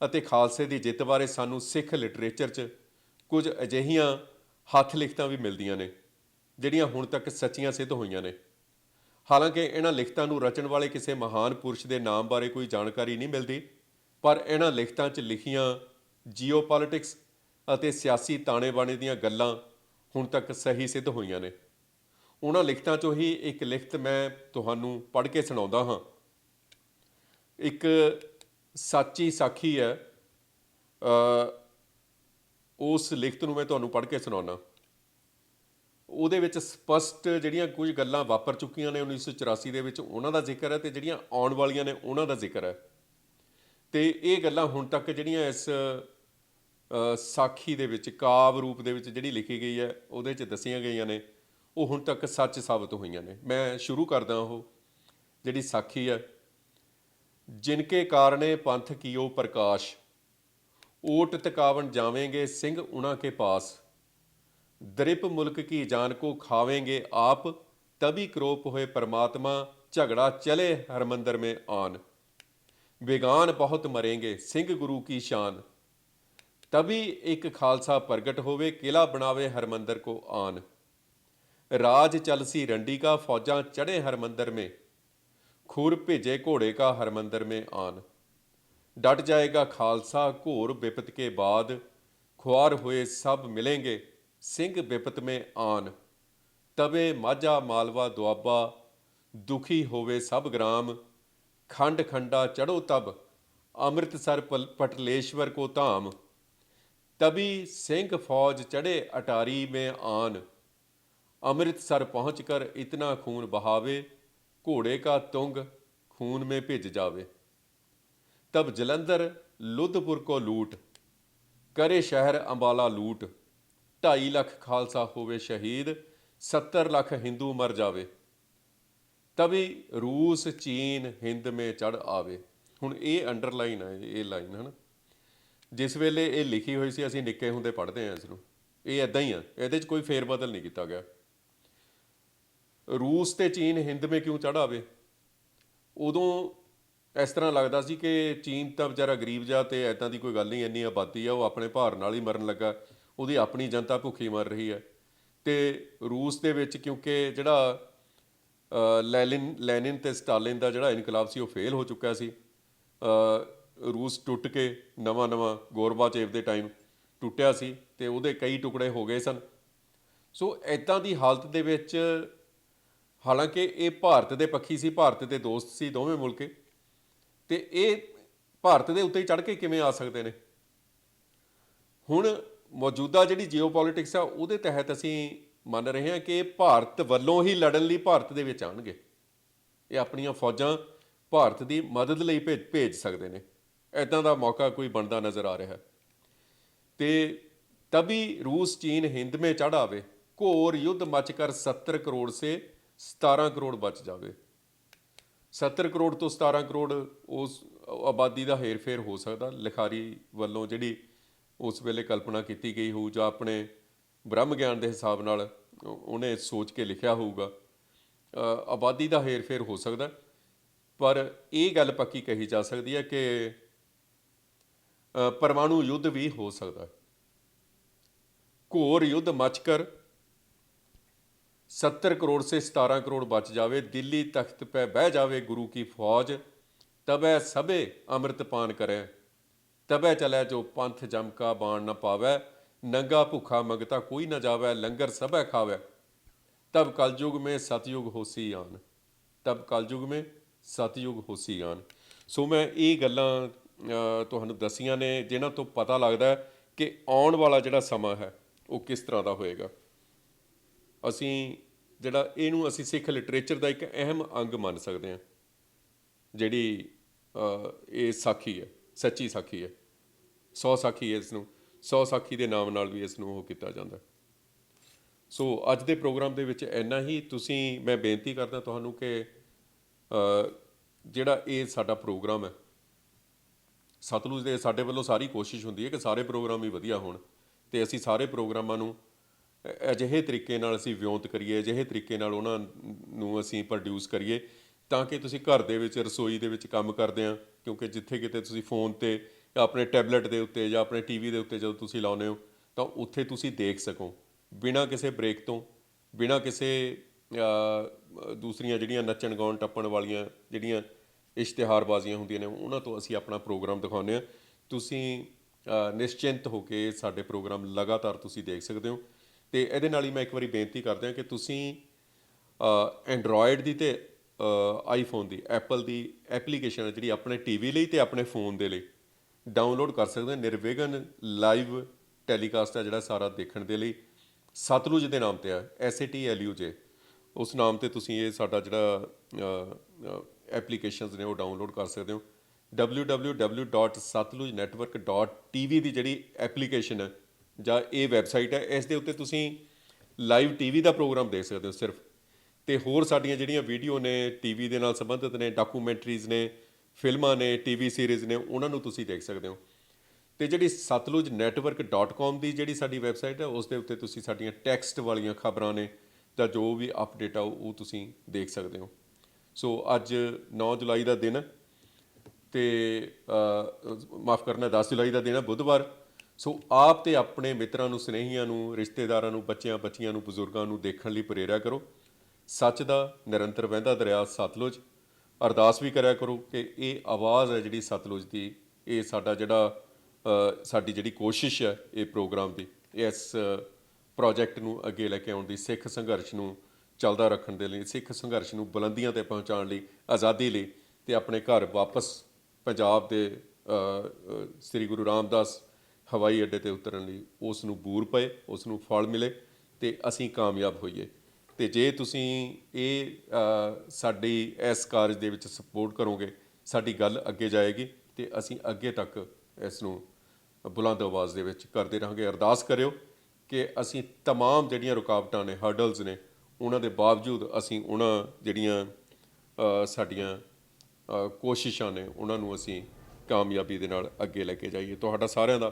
ਅਤੇ ਖਾਲਸੇ ਦੀ ਜਿੱਤ ਬਾਰੇ ਸਾਨੂੰ ਸਿੱਖ ਲਿਟਰੇਚਰ 'ਚ ਕੁਝ ਅਜਿਹੀਆਂ ਹੱਥ ਲਿਖਤਾਂ ਵੀ ਮਿਲਦੀਆਂ ਨੇ, ਜਿਹੜੀਆਂ ਹੁਣ ਤੱਕ ਸੱਚੀਆਂ ਸਿੱਧ ਹੋਈਆਂ ਨੇ। ਹਾਲਾਂਕਿ ਇਹਨਾਂ ਲਿਖਤਾਂ ਨੂੰ ਰਚਣ ਵਾਲੇ ਕਿਸੇ ਮਹਾਨ ਪੁਰਸ਼ ਦੇ ਨਾਮ ਬਾਰੇ ਕੋਈ ਜਾਣਕਾਰੀ ਨਹੀਂ ਮਿਲਦੀ, ਪਰ ਇਹਨਾਂ ਲਿਖਤਾਂ 'ਚ ਲਿਖੀਆਂ ਜੀਓਪੋਲਿਟਿਕਸ ਅਤੇ ਸਿਆਸੀ ਤਾਣੇ-ਬਾਣੇ ਦੀਆਂ ਗੱਲਾਂ ਹੁਣ ਤੱਕ ਸਹੀ ਸਿੱਧ ਹੋਈਆਂ ਨੇ। ਉਹਨਾਂ ਲਿਖਤਾਂ 'ਚੋਂ ਹੀ ਇੱਕ ਲਿਖਤ ਮੈਂ ਤੁਹਾਨੂੰ ਪੜ੍ਹ ਕੇ ਸੁਣਾਉਂਦਾ ਹਾਂ। ਇੱਕ ਸੱਚੀ ਸਾਖੀ ਹੈ। ਉਸ ਲਿਖਤ ਨੂੰ ਮੈਂ ਤੁਹਾਨੂੰ ਪੜ੍ਹ ਕੇ ਸੁਣਾਉਣਾ ਉਹਦੇ ਵਿੱਚ ਸਪਸ਼ਟ ਜਿਹੜੀਆਂ ਕੁਝ ਗੱਲਾਂ ਵਾਪਰ ਚੁੱਕੀਆਂ ਨੇ 1984 ਦੇ ਵਿੱਚ, ਉਹਨਾਂ ਦਾ ਜ਼ਿਕਰ ਹੈ ਤੇ ਜਿਹੜੀਆਂ ਆਉਣ ਵਾਲੀਆਂ ਨੇ ਉਹਨਾਂ ਦਾ ਜ਼ਿਕਰ ਹੈ। ਤੇ ਇਹ ਗੱਲਾਂ ਹੁਣ ਤੱਕ ਜਿਹੜੀਆਂ ਇਸ ਸਾਖੀ ਦੇ ਵਿੱਚ, ਕਾਵ ਰੂਪ ਦੇ ਵਿੱਚ ਜਿਹੜੀ ਲਿਖੀ ਗਈ ਹੈ, ਉਹਦੇ 'ਚ ਦੱਸੀਆਂ ਗਈਆਂ ਨੇ। ਉਹ ਹੁਣ ਤੱਕ ਸੱਚ ਸਾਬਤ ਹੋਈਆਂ ਨੇ। ਮੈਂ ਸ਼ੁਰੂ ਕਰਦਾ ਉਹ, ਜਿਹੜੀ ਸਾਖੀ ਹੈ। ਜਿਨਕੇ ਕਾਰਨੇ ਪੰਥ ਕੀਓ ਪ੍ਰਕਾਸ਼, ਓਟ ਤਕਾਵਣ ਜਾਵੇਂਗੇ ਸਿੰਘ ਉਹਨਾਂ ਕੇ ਪਾਸ। ਦ੍ਰਿਪ ਮੁਲਕ ਕੀ ਜਾਨ ਕੋ ਖਾਵੇਂਗੇ ਆਪ ਤਬੀ ਕਰੋਪ ਹੋਏ ਪਰਮਾਤਮਾ, ਝਗੜਾ ਚਲੇ ਹਰਮੰਦਰ ਮੇ ਆਨ। ਵਿਗਾਨ ਬਹੁਤ ਮਰेंगे ਸਿੰਘ ਗੁਰੂ ਕੀ ਸ਼ਾਨ। ਤਬੀ ਇੱਕ ਖਾਲਸਾ ਪ੍ਰਗਟ ਹੋਵੇ, ਕਿਲਾ ਬਣਾਵੇ ਹਰਮੰਦਰ ਕੋ ਆਨ। राज चलसी रंडी का फौजा चढ़े हरमंदर में खुर भेजे घोड़े का हरमंदर में आन डट जाएगा खालसा घोर विपत के बाद खुआर हुए सब मिलेंगे सिंह विपत में आन तबे माझा मालवा दुआबा दुखी होवे सब ग्राम खंड खंडा चढ़ो तब अमृतसर पल- पटलेश्वर को धाम तभी सिंह फौज चढ़े अटारी में आन ਅੰਮ੍ਰਿਤਸਰ ਪਹੁੰਚ ਕਰ ਇਤਨਾ ਖੂਨ ਬਹਾਵੇ, ਘੋੜੇ ਕਾ ਤੁੰਗ ਖੂਨ ਮੇ ਭਿੱਜ ਜਾਵੇ। ਤਬ ਜਲੰਧਰ ਲੁੱਧਪੁਰ ਕੋ ਲੂਟ, ਕਰੇ ਸ਼ਹਿਰ ਅੰਬਾਲਾ ਲੂਟ। ਢਾਈ ਲੱਖ ਖਾਲਸਾ ਹੋਵੇ ਸ਼ਹੀਦ 70 ਲੱਖ ਹਿੰਦੂ ਮਰ ਜਾਵੇ। ਤਵੀ ਰੂਸ, ਚੀਨ, ਹਿੰਦ ਮੇ ਚੜ ਆਵੇ। ਹੁਣ ਇਹ ਅੰਡਰਲਾਈਨ ਹੈ, ਇਹ ਲਾਈਨ ਹੈ ਨਾ ਜਿਸ ਵੇਲੇ ਇਹ ਲਿਖੀ ਹੋਈ ਸੀ, ਅਸੀਂ ਨਿੱਕੇ ਹੁੰਦੇ ਪੜ੍ਹਦੇ ਆ ਇਸ ਨੂੰ ਇਹ ਐਦਾਂ ਹੀ ਆ, ਇਹਦੇ 'ਚ ਕੋਈ ਫੇਰ ਬਦਲ ਨਹੀਂ ਕੀਤਾ ਗਿਆ। ਰੂਸ ਤੇ ਚੀਨ ਹਿੰਦ ਮੇ ਕਿਉਂ ਚੜ ਉਦੋਂ ਇਸ ਤਰ੍ਹਾਂ ਲੱਗਦਾ ਸੀ ਕਿ ਚੀਨ ਤਾਂ ਵਿਚਾਰਾ ਗਰੀਬ ਜਾ ਤੇ ਐਦਾਂ ਦੀ ਕੋਈ ਗੱਲ ਨਹੀਂ ਇੰਨੀ ਆਬਾਦੀ ਆ ਉਹ ਆਪਣੇ ਭਾਰ ਨਾਲ ਹੀ ਮਰਨ ਲੱਗਾ। ਉਹਦੀ ਆਪਣੀ ਜਨਤਾ ਭੁੱਖੀ ਮਰ ਰਹੀ ਹੈ। ਤੇ ਰੂਸ ਦੇ ਵਿੱਚ ਕਿਉਂਕਿ ਜਿਹੜਾ ਅ, ਲੈਲਿਨ ਲੈਨਿਨ ਤੇ ਸਟਾਲਿਨ ਦਾ ਜਿਹੜਾ ਇਨਕਲਾਬ ਸੀ ਉਹ ਫੇਲ ਹੋ ਚੁੱਕਾ ਸੀ। ਰੂਸ ਟੁੱਟ ਕੇ ਨਵਾਂ ਨਵਾਂ ਗੋਰਬਾਚੇਵ ਦੇ ਟਾਈਮ ਟੁੱਟਿਆ ਸੀ ਤੇ ਉਹਦੇ ਕਈ ਟੁਕੜੇ ਹੋ ਗਏ ਸਨ। ਸੋ ਇਦਾਂ ਦੀ ਹਾਲਤ ਦੇ ਵਿੱਚ ਹਾਲਾਂਕਿ ਇਹ ਭਾਰਤ ਦੇ ਪੱਖੀ ਸੀ, ਭਾਰਤ ਦੇ ਦੋਸਤ ਸੀ ਦੋਵੇਂ ਮੁਲਕ। ਤੇ ਇਹ ਭਾਰਤ ਦੇ ਉੱਤੇ ਚੜ ਕੇ ਕਿਵੇਂ ਆ ਸਕਦੇ ਨੇ? ਹੁਣ ਮੌਜੂਦਾ ਜਿਹੜੀ ਜੀਓਪੋਲਿਟਿਕਸ ਆ, ਉਹਦੇ ਤਹਿਤ ਅਸੀਂ ਮੰਨ ਰਹੇ ਹਾਂ ਕਿ ਭਾਰਤ ਵੱਲੋਂ ਹੀ ਲੜਨ ਲਈ ਭਾਰਤ ਦੇ ਵਿੱਚ ਆਣਗੇ ਇਹ ਆਪਣੀਆਂ ਫੌਜਾਂ ਭਾਰਤ ਦੀ ਮਦਦ ਲਈ ਭੇਜ ਸਕਦੇ ਨੇ। ਐਦਾਂ ਦਾ ਮੌਕਾ ਕੋਈ ਬਣਦਾ ਨਜ਼ਰ ਆ ਰਿਹਾ। ਤੇ ਤਬੀ ਰੂਸ, ਚੀਨ, ਹਿੰਦ ਮੇ ਚੜ ਆਵੇ। ਘੋਰ ਯੁੱਧ ਮਚ ਕਰ 70 ਕਰੋੜ ਸੇ 17 ਕਰੋੜ ਬਚ ਜਾਵੇ। 70 ਕਰੋੜ ਤੋਂ 17 ਕਰੋੜ ਉਸ ਆਬਾਦੀ ਦਾ ਹੇਰਫੇਰ ਹੋ ਸਕਦਾ। ਲਿਖਾਰੀ ਵੱਲੋਂ ਜਿਹੜੀ ਉਸ ਵੇਲੇ ਕਲਪਨਾ ਕੀਤੀ ਗਈ ਹੋਊ ਜਾਂ ਆਪਣੇ ਬ੍ਰਹਮ ਗਿਆਨ ਦੇ ਹਿਸਾਬ ਨਾਲ ਉਹਨੇ ਸੋਚ ਕੇ ਲਿਖਿਆ ਹੋਊਗਾ। ਆਬਾਦੀ ਦਾ ਹੇਰਫੇਰ ਹੋ ਸਕਦਾ। ਪਰ ਇਹ ਗੱਲ ਪੱਕੀ ਕਹੀ ਜਾ ਸਕਦੀ ਹੈ ਕਿ ਪਰਮਾਣੂ ਯੁੱਧ ਵੀ ਹੋ ਸਕਦਾ। ਘੋਰ ਯੁੱਧ ਮਚਕਰ 70 ਕਰੋੜ ਸੇ 17 ਕਰੋੜ ਬਚ ਜਾਵੇ, ਦਿੱਲੀ ਤਖਤ ਪੈ ਬਹਿ ਜਾਵੇ ਗੁਰੂ ਕੀ ਫੌਜ, ਤਬੈ ਸਭੇ ਅੰਮ੍ਰਿਤ ਪਾਨ ਕਰੇ। ਤਬੈ ਚਲੇ ਜੋ ਪੰਥ ਜਮ ਕਾ ਬਾਣ ਨ ਪਾਵੈ, ਨੰਗਾ ਭੁੱਖਾ ਮੰਗਤਾ ਕੋਈ ਨਾ ਜਾਵੇ, ਲੰਗਰ ਸਭੈ ਖਾਵੇ। ਤਬ ਕਲਯੁਗ में ਸਤਯੁਗ ਹੋਸੀ ਆਨ। ਤਬ ਕਲਯੁਗ में ਸਤਯੁਗ ਹੋਸੀ ਆਨ। ਸੋ ਮੈਂ ਇਹ ਗੱਲਾਂ ਤੁਹਾਨੂੰ ਦਸੀਆਂ ਨੇ, ਜਿਨ੍ਹਾਂ ਤੋਂ ਪਤਾ ਲੱਗਦਾ ਕਿ ਆਉਣ ਵਾਲਾ ਜਿਹੜਾ ਸਮਾਂ ਹੈ, ਉਹ ਕਿਸ ਤਰ੍ਹਾਂ ਦਾ ਹੋਏਗਾ। ਅਸੀਂ ਜਿਹੜਾ ਇਹਨੂੰ ਅਸੀਂ ਸਿੱਖ ਲਿਟਰੇਚਰ ਦਾ ਇੱਕ ਅਹਿਮ ਅੰਗ ਮੰਨ ਸਕਦੇ ਹਾਂ, ਜਿਹੜੀ ਇਹ ਸਾਖੀ ਹੈ, ਸੱਚੀ ਸਾਖੀ ਹੈ। ਸੌ ਸਾਖੀ ਹੈ ਇਸ ਨੂੰ ਸੌ ਸਾਖੀ ਦੇ ਨਾਮ ਨਾਲ ਵੀ ਇਸ ਨੂੰ ਉਹ ਕੀਤਾ ਜਾਂਦਾ ਸੋ ਅੱਜ ਦੇ ਪ੍ਰੋਗਰਾਮ ਦੇ ਵਿੱਚ ਇੰਨਾ ਹੀ। ਤੁਸੀਂ, ਮੈਂ ਬੇਨਤੀ ਕਰਦਾ ਤੁਹਾਨੂੰ ਕਿ ਜਿਹੜਾ ਇਹ ਸਾਡਾ ਪ੍ਰੋਗਰਾਮ ਹੈ, ਸਤਲੁਜ ਦੇ ਸਾਡੇ ਵੱਲੋਂ ਸਾਰੀ ਕੋਸ਼ਿਸ਼ ਹੁੰਦੀ ਹੈ ਕਿ ਸਾਰੇ ਪ੍ਰੋਗਰਾਮ ਹੀ ਵਧੀਆ ਹੋਣ ਤੇ ਅਸੀਂ ਸਾਰੇ ਪ੍ਰੋਗਰਾਮਾਂ ਨੂੰ ਅਜਿਹੇ ਤਰੀਕੇ ਨਾਲ ਅਸੀਂ ਵਿਉਂਤ ਕਰੀਏ, ਅਜਿਹੇ ਤਰੀਕੇ ਨਾਲ ਉਹਨਾਂ ਨੂੰ ਅਸੀਂ ਪ੍ਰੋਡਿਊਸ ਕਰੀਏ ਤਾਂ ਕਿ ਤੁਸੀਂ ਘਰ ਦੇ ਵਿੱਚ, ਰਸੋਈ ਦੇ ਵਿੱਚ ਕੰਮ ਕਰਦੇ ਆ, ਕਿਉਂਕਿ ਜਿੱਥੇ ਕਿਤੇ ਤੁਸੀਂ ਫੋਨ ਤੇ ਜਾਂ ਆਪਣੇ ਟੈਬਲੇਟ ਦੇ ਉੱਤੇ ਜਾਂ ਆਪਣੇ ਟੀਵੀ ਦੇ ਉੱਤੇ ਜਦੋਂ ਤੁਸੀਂ ਲਾਉਂਦੇ ਹੋ, ਤਾਂ ਉੱਥੇ ਤੁਸੀਂ ਦੇਖ ਸਕੋ। ਬਿਨਾਂ ਕਿਸੇ ਬ੍ਰੇਕ ਤੋਂ, ਬਿਨਾਂ ਕਿਸੇ ਦੂਸਰੀਆਂ ਜਿਹੜੀਆਂ ਨੱਚਣ ਗਾਉਣ, ਟੱਪਣ ਵਾਲੀਆਂ ਜਿਹੜੀਆਂ ਇਸ਼ਤਿਹਾਰਬਾਜ਼ੀਆਂ ਹੁੰਦੀਆਂ ਨੇ, ਉਹਨਾਂ ਤੋਂ ਅਸੀਂ ਆਪਣਾ ਪ੍ਰੋਗਰਾਮ ਦਿਖਾਉਂਦੇ ਆ। ਤੁਸੀਂ ਨਿਸ਼ਚਿੰਤ ਹੋ ਕੇ ਸਾਡੇ ਪ੍ਰੋਗਰਾਮ ਲਗਾਤਾਰ ਤੁਸੀਂ ਦੇਖ ਸਕਦੇ ਹੋ। ਤੇ ਇਹਦੇ ਨਾਲ ਹੀ ਮੈਂ ਇੱਕ ਵਾਰੀ ਬੇਨਤੀ ਕਰਦਿਆਂ ਕਿ ਤੁਸੀਂ ਐਂਡਰੋਇਡ ਦੀ ਤੇ ਆਈਫੋਨ ਦੀ ਐਪਲ ਦੀ ਐਪਲੀਕੇਸ਼ਨ ਹੈ ਜਿਹੜੀ ਆਪਣੇ ਟੀਵੀ ਲਈ ਤੇ ਆਪਣੇ ਫੋਨ ਦੇ ਲਈ ਡਾਊਨਲੋਡ ਕਰ ਸਕਦੇ ਹੋ। ਨਿਰਵਿਘਨ ਲਾਈਵ ਟੈਲੀਕਾਸਟ ਹੈ ਜਿਹੜਾ ਸਾਰਾ ਦੇਖਣ ਦੇ ਲਈ। ਸਤਲੁਜ ਦੇ ਨਾਮ ਤੇ ਆ S A T L U J ਉਸ ਨਾਮ ਤੇ ਤੁਸੀਂ ਇਹ ਸਾਡਾ ਜਿਹੜਾ ਐਪਲੀਕੇਸ਼ਨਸ ਨੇ ਉਹ ਡਾਊਨਲੋਡ ਕਰ ਸਕਦੇ ਹੋ। www.satlujnetwork.tv ਦੀ ਜਿਹੜੀ ਐਪਲੀਕੇਸ਼ਨ ਹੈ ਜਾਂ ਇਹ ਵੈਬਸਾਈਟ ਹੈ, ਇਸ ਦੇ ਉੱਤੇ ਤੁਸੀਂ ਲਾਈਵ ਟੀਵੀ ਦਾ ਪ੍ਰੋਗਰਾਮ ਦੇਖ ਸਕਦੇ ਹੋ ਸਿਰਫ। ਤੇ ਹੋਰ ਸਾਡੀਆਂ ਜਿਹੜੀਆਂ ਵੀਡੀਓ ਨੇ ਟੀਵੀ ਦੇ ਨਾਲ ਸੰਬੰਧਿਤ ਨੇ ਡਾਕੂਮੈਂਟਰੀਜ਼ ਨੇ, ਫਿਲਮਾਂ ਨੇ ਟੀਵੀ ਸੀਰੀਜ਼ ਨੇ, ਉਹਨਾਂ ਨੂੰ ਤੁਸੀਂ ਦੇਖ ਸਕਦੇ ਹੋ। ਤੇ ਜਿਹੜੀ satlujnetwork.com ਦੀ ਜਿਹੜੀ ਸਾਡੀ ਵੈਬਸਾਈਟ ਹੈ, ਉਸ ਦੇ ਉੱਤੇ ਤੁਸੀਂ ਸਾਡੀਆਂ ਟੈਕਸਟ ਵਾਲੀਆਂ ਖਬਰਾਂ ਨੇ ਤਾਂ ਜੋ ਵੀ ਅਪਡੇਟ ਆ, ਉਹ ਤੁਸੀਂ ਦੇਖ ਸਕਦੇ ਹੋ। ਸੋ ਅੱਜ 9 ਜੁਲਾਈ ਦਾ ਦਿਨ ਹੈ, ਤੇ ਮਾਫ ਕਰਨਾ 10 ਜੁਲਾਈ ਦਾ ਦਿਨ ਹੈ, ਬੁੱਧਵਾਰ। ਸੋ ਆਪ ਤੇ ਆਪਣੇ ਮਿੱਤਰਾਂ ਨੂੰ, ਸਨੇਹੀਆਂ ਨੂੰ, ਰਿਸ਼ਤੇਦਾਰਾਂ ਨੂੰ, ਬੱਚਿਆਂ, ਬੱਚੀਆਂ ਨੂੰ, ਬਜ਼ੁਰਗਾਂ ਨੂੰ ਦੇਖਣ ਲਈ ਪ੍ਰੇਰਿਆ ਕਰੋ। ਸੱਚ ਦਾ ਨਿਰੰਤਰ ਵਹਿੰਦਾ ਦਰਿਆ ਸਤਲੁਜ। ਅਰਦਾਸ ਵੀ ਕਰਿਆ ਕਰੋ ਕਿ ਇਹ ਆਵਾਜ਼ ਹੈ ਜਿਹੜੀ ਸਤਲੁਜ ਦੀ, ਇਹ ਸਾਡਾ ਜਿਹੜਾ ਸਾਡੀ ਜਿਹੜੀ ਕੋਸ਼ਿਸ਼ ਹੈ ਇਹ ਪ੍ਰੋਗਰਾਮ ਦੀ, ਇਸ ਪ੍ਰੋਜੈਕਟ ਨੂੰ ਅੱਗੇ ਲੈ ਕੇ ਆਉਣ ਦੀ, ਸਿੱਖ ਸੰਘਰਸ਼ ਨੂੰ ਚੱਲਦਾ ਰੱਖਣ ਦੇ ਲਈ, ਸਿੱਖ ਸੰਘਰਸ਼ ਨੂੰ ਬੁਲੰਦੀਆਂ ਤੇ ਪਹੁੰਚਾਉਣ ਲਈ, ਆਜ਼ਾਦੀ ਲਈ ਤੇ ਆਪਣੇ ਘਰ ਵਾਪਸ ਪੰਜਾਬ ਦੇ ਸ੍ਰੀ ਗੁਰੂ ਰਾਮਦਾਸ ਹਵਾਈ ਅੱਡੇ ਤੇ ਉਤਰਨ ਲਈ ਉਸ ਨੂੰ ਬੂਰ ਪਏ ਉਸ ਨੂੰ ਫਲ ਮਿਲੇ ਤੇ ਅਸੀਂ ਕਾਮਯਾਬ ਹੋਈਏ ਤੇ ਜੇ ਤੁਸੀਂ ਇਹ ਅ, ਸਾਡੀ ਇਸ ਕਾਰਜ ਦੇ ਵਿੱਚ ਸਪੋਰਟ ਕਰੋਗੇ ਸਾਡੀ ਗੱਲ ਅੱਗੇ ਜਾਏਗੀ ਤੇ ਅਸੀਂ ਅੱਗੇ ਤੱਕ ਇਸ ਨੂੰ ਬੁਲੰਦ ਆਵਾਜ਼ ਦੇ ਵਿੱਚ ਕਰਦੇ ਰਹਾਂਗੇ ਅਰਦਾਸ ਕਰਿਓ ਕਿ ਅਸੀਂ तमाम ਜਿਹੜੀਆਂ ਰੁਕਾਵਟਾਂ ਨੇ ਹਰਡਲਸ ਨੇ ਉਹਨਾਂ ਦੇ ਬਾਵਜੂਦ ਅਸੀਂ ਉਹਨਾਂ ਜਿਹੜੀਆਂ ਅ, ਸਾਡੀਆਂ ਅ, ਕੋਸ਼ਿਸ਼ਾਂ ਨੇ ਉਹਨਾਂ ਨੂੰ ਅਸੀਂ ਕਾਮਯਾਬੀ ਦੇ ਨਾਲ ਅੱਗੇ ਲੈ ਕੇ ਜਾਈਏ ਤੁਹਾਡਾ ਸਾਰਿਆਂ ਦਾ